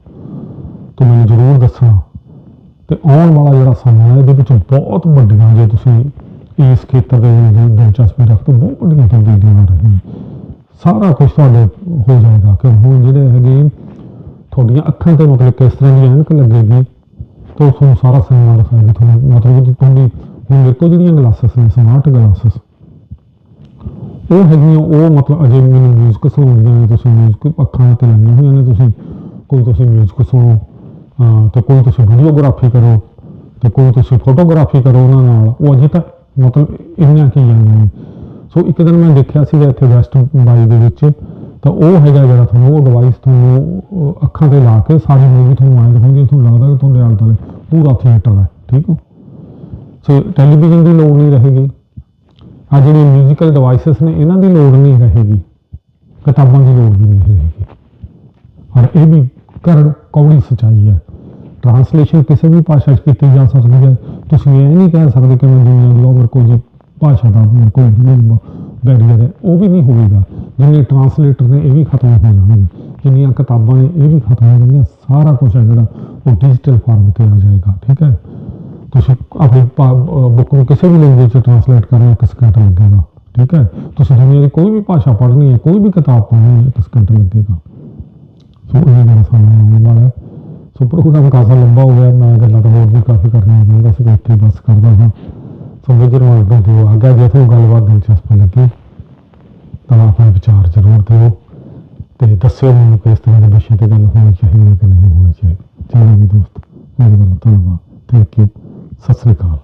ਤਾਂ ਮੈਨੂੰ ਜ਼ਰੂਰ ਦੱਸਣਾ। ਤੇ ਆਉਣ ਵਾਲਾ ਜਿਹੜਾ ਸਮਾਂ ਹੈ ਇਹਦੇ ਵਿੱਚ ਬਹੁਤ ਵੱਡੀਆਂ ਜੇ ਤੁਸੀਂ ਇਸ ਖੇਤਰ ਦੇ ਵਿੱਚ ਦਿਲਚਸਪੀ ਰੱਖਦੇ ਹੋ, ਬਹੁਤ ਵੱਡੀਆਂ ਤਬਦੀਲੀਆਂ ਆ ਰਹੀਆਂ ਸਾਰਾ ਕੁਝ ਤੁਹਾਡੇ ਹੋ ਜਾਏਗਾ ਕਿ ਹੁਣ ਜਿਹੜੇ ਹੈਗੇ ਤੁਹਾਡੀਆਂ ਅੱਖਾਂ ਤੇ ਮਤਲਬ ਕਿਸ ਤਰ੍ਹਾਂ ਦੀ ਐਨਕ ਲੱਗੇਗੀ ਤਾਂ ਤੁਹਾਨੂੰ ਸਾਰਾ ਸਿਨੇਮਾ ਦਿਖਾਏਗਾ ਤੁਹਾਨੂੰ ਮਤਲਬ ਤੁਹਾਡੀ ਹੁਣ ਮੇਰੇ ਕੋਲ ਜਿਹੜੀਆਂ ਗਲਾਸਸ ਨੇ ਸਮਾਰਟ ਗਲਾਸਸ ਉਹ ਹੈਗੀਆਂ ਉਹ ਮਤਲਬ ਅਜੇ ਮੈਨੂੰ ਮਿਊਜ਼ਿਕ ਸੁਣਦੀਆਂ ਨੇ ਤੁਸੀਂ ਮਿਊਜ਼ਿਕ ਅੱਖਾਂ ਤੇ ਲਾਈਆਂ ਹੋਈਆਂ ਨੇ ਤੁਸੀਂ। ਕੋਈ ਤੁਸੀਂ ਮਿਊਜ਼ਿਕ ਸੁਣੋ ਅਹ ਤੇ ਕੋਈ ਤੁਸੀਂ ਵੀਡੀਓਗ੍ਰਾਫੀ ਕਰੋ ਤੇ ਕੋਈ ਤੁਸੀਂ ਫੋਟੋਗ੍ਰਾਫੀ ਕਰੋ ਉਹਨਾਂ ਨਾਲ। ਉਹ ਅਜੇ ਤੱਕ ਮਤਲਬ ਇੰਨੀਆਂ ਕੀ ਜਾਂਦੀਆਂ ਨੇ। ਸੋ ਇੱਕ ਦਿਨ ਮੈਂ ਦੇਖਿਆ ਸੀਗਾ ਇੱਥੇ ਵੈਸਟ ਬਾਈ ਦੇ ਵਿੱਚ ਤਾਂ ਉਹ ਹੈਗਾ ਜਿਹੜਾ ਤੁਹਾਨੂੰ ਉਹ ਡਿਵਾਈਸ ਤੁਹਾਨੂੰ ਅੱਖਾਂ ਤੇ ਲਾ ਕੇ ਸਾਰੀ ਮੂਵੀ ਤੁਹਾਨੂੰ ਆਏ ਦਿਖਾਉਂਦੀ ਹੈ, ਤੁਹਾਨੂੰ ਲੱਗਦਾ ਕਿ ਤੁਹਾਡੇ ਆਲੇ ਦੁਆਲੇ ਪੂਰਾ ਥੀਏਟਰ ਹੈ ਠੀਕ ਹੈ? ਸੋ ਟੈਲੀਵਿਜ਼ਨ ਦੀ ਲੋੜ ਨਹੀਂ ਰਹੇਗੀ। ਆ ਜਿਹੜੇ ਮਿਊਜ਼ੀਕਲ ਡਿਵਾਈਸਸ ਨੇ, ਇਹਨਾਂ ਦੀ ਲੋੜ ਨਹੀਂ ਰਹੇਗੀ। ਕਿਤਾਬਾਂ ਦੀ ਲੋੜ ਵੀ ਨਹੀਂ ਰਹੇਗੀ। ਔਰ ਇਹ ਵੀ ਕਰ ਕੌੜੀ ਸਚਾਈ ਹੈ? ਟ੍ਰਾਂਸਲੇਸ਼ਨ ਕਿਸੇ ਵੀ ਭਾਸ਼ਾ 'ਚ ਕੀਤੀ ਜਾ ਸਕਦੀ ਹੈ। ਤੁਸੀਂ ਇਹ ਨਹੀਂ ਕਹਿ ਸਕਦੇ ਕਿ ਮੈਂ ਦੁਨੀਆ ਦੀ ਹੋਰ ਕੋਈ ਭਾਸ਼ਾ ਦਾ ਮੇਰੇ ਕੋਈ ਬੈਰੀਅਰ ਹੈ, ਉਹ ਵੀ ਨਹੀਂ ਹੋਵੇਗਾ। ਜਿੰਨੇ ਟ੍ਰਾਂਸਲੇਟਰ ਨੇ, ਇਹ ਵੀ ਖਤਮ ਹੋ ਜਾਣਗੇ। ਜਿੰਨੀਆਂ ਕਿਤਾਬਾਂ ਨੇ, ਇਹ ਵੀ ਖਤਮ ਹੋ ਜਾਣਗੀਆਂ। ਸਾਰਾ ਕੁਝ ਹੈ ਜਿਹੜਾ ਉਹ ਡਿਜੀਟਲ ਫਾਰਮ ਤੇ ਆ ਜਾਏਗਾ। ਠੀਕ ਹੈ? ਤੁਸੀਂ ਆਪਣੀ ਬੁੱਕ ਨੂੰ ਕਿਸੇ ਵੀ ਲੈਂਗੁਏਜ 'ਚ ਟ੍ਰਾਂਸਲੇਟ ਕਰਨਾ ਇੱਕ ਸਕਿੰਟ ਲੱਗੇਗਾ ਠੀਕ ਹੈ ਤੁਸੀਂ ਦੁਨੀਆ ਦੀ ਕੋਈ ਵੀ ਭਾਸ਼ਾ ਪੜ੍ਹਨੀ ਹੈ ਕੋਈ ਵੀ ਕਿਤਾਬ ਪੜ੍ਹਨੀ ਹੈ ਇੱਕ ਸਕਿੰਟ ਲੱਗੇਗਾ ਸੋ ਇਹ ਜਿਹੜਾ ਸਮਾਂ ਆਉਣ ਵਾਲਾ ਹੈ ਸੋ ਪ੍ਰੋਗਰਾਮ ਕਾਫੀ ਲੰਬਾ ਹੋ ਗਿਆ ਮੈਂ ਗੱਲਾਂ ਤਾਂ ਹੋਰ ਵੀ ਕਾਫੀ ਕਰਨੀਆਂ ਚਾਹੁੰਦਾ ਸੀ ਇੱਥੇ ਹੀ ਬਸ ਕਰਦਾ ਹਾਂ ਸੋ ਮੇਜਰ ਮਾਰਕ ਨੂੰ ਦਿਓ ਅੱਗੇ ਜੇ ਤੁਹਾਨੂੰ ਗੱਲਬਾਤ ਦਿਲਚਸਪ ਲੱਗੀ ਤਾਂ ਆਪਣੇ ਵਿਚਾਰ ਜ਼ਰੂਰ ਦਿਓ ਤੇ ਦੱਸਿਓ ਮੈਨੂੰ ਕਿ ਇਸ ਤਰ੍ਹਾਂ ਦੇ ਵਿਸ਼ੇ ਤੇ ਗੱਲ ਹੋਣੀ ਚਾਹੀਦੀ ਹੈ ਕਿ ਨਹੀਂ ਹੋਣੀ ਚਾਹੀਦੀ ਚਲੋ ਵੀ ਦੋਸਤੋ ਮੇਰੇ ਵੱਲੋਂ ਧੰਨਵਾਦ thank you Sat Sri Akal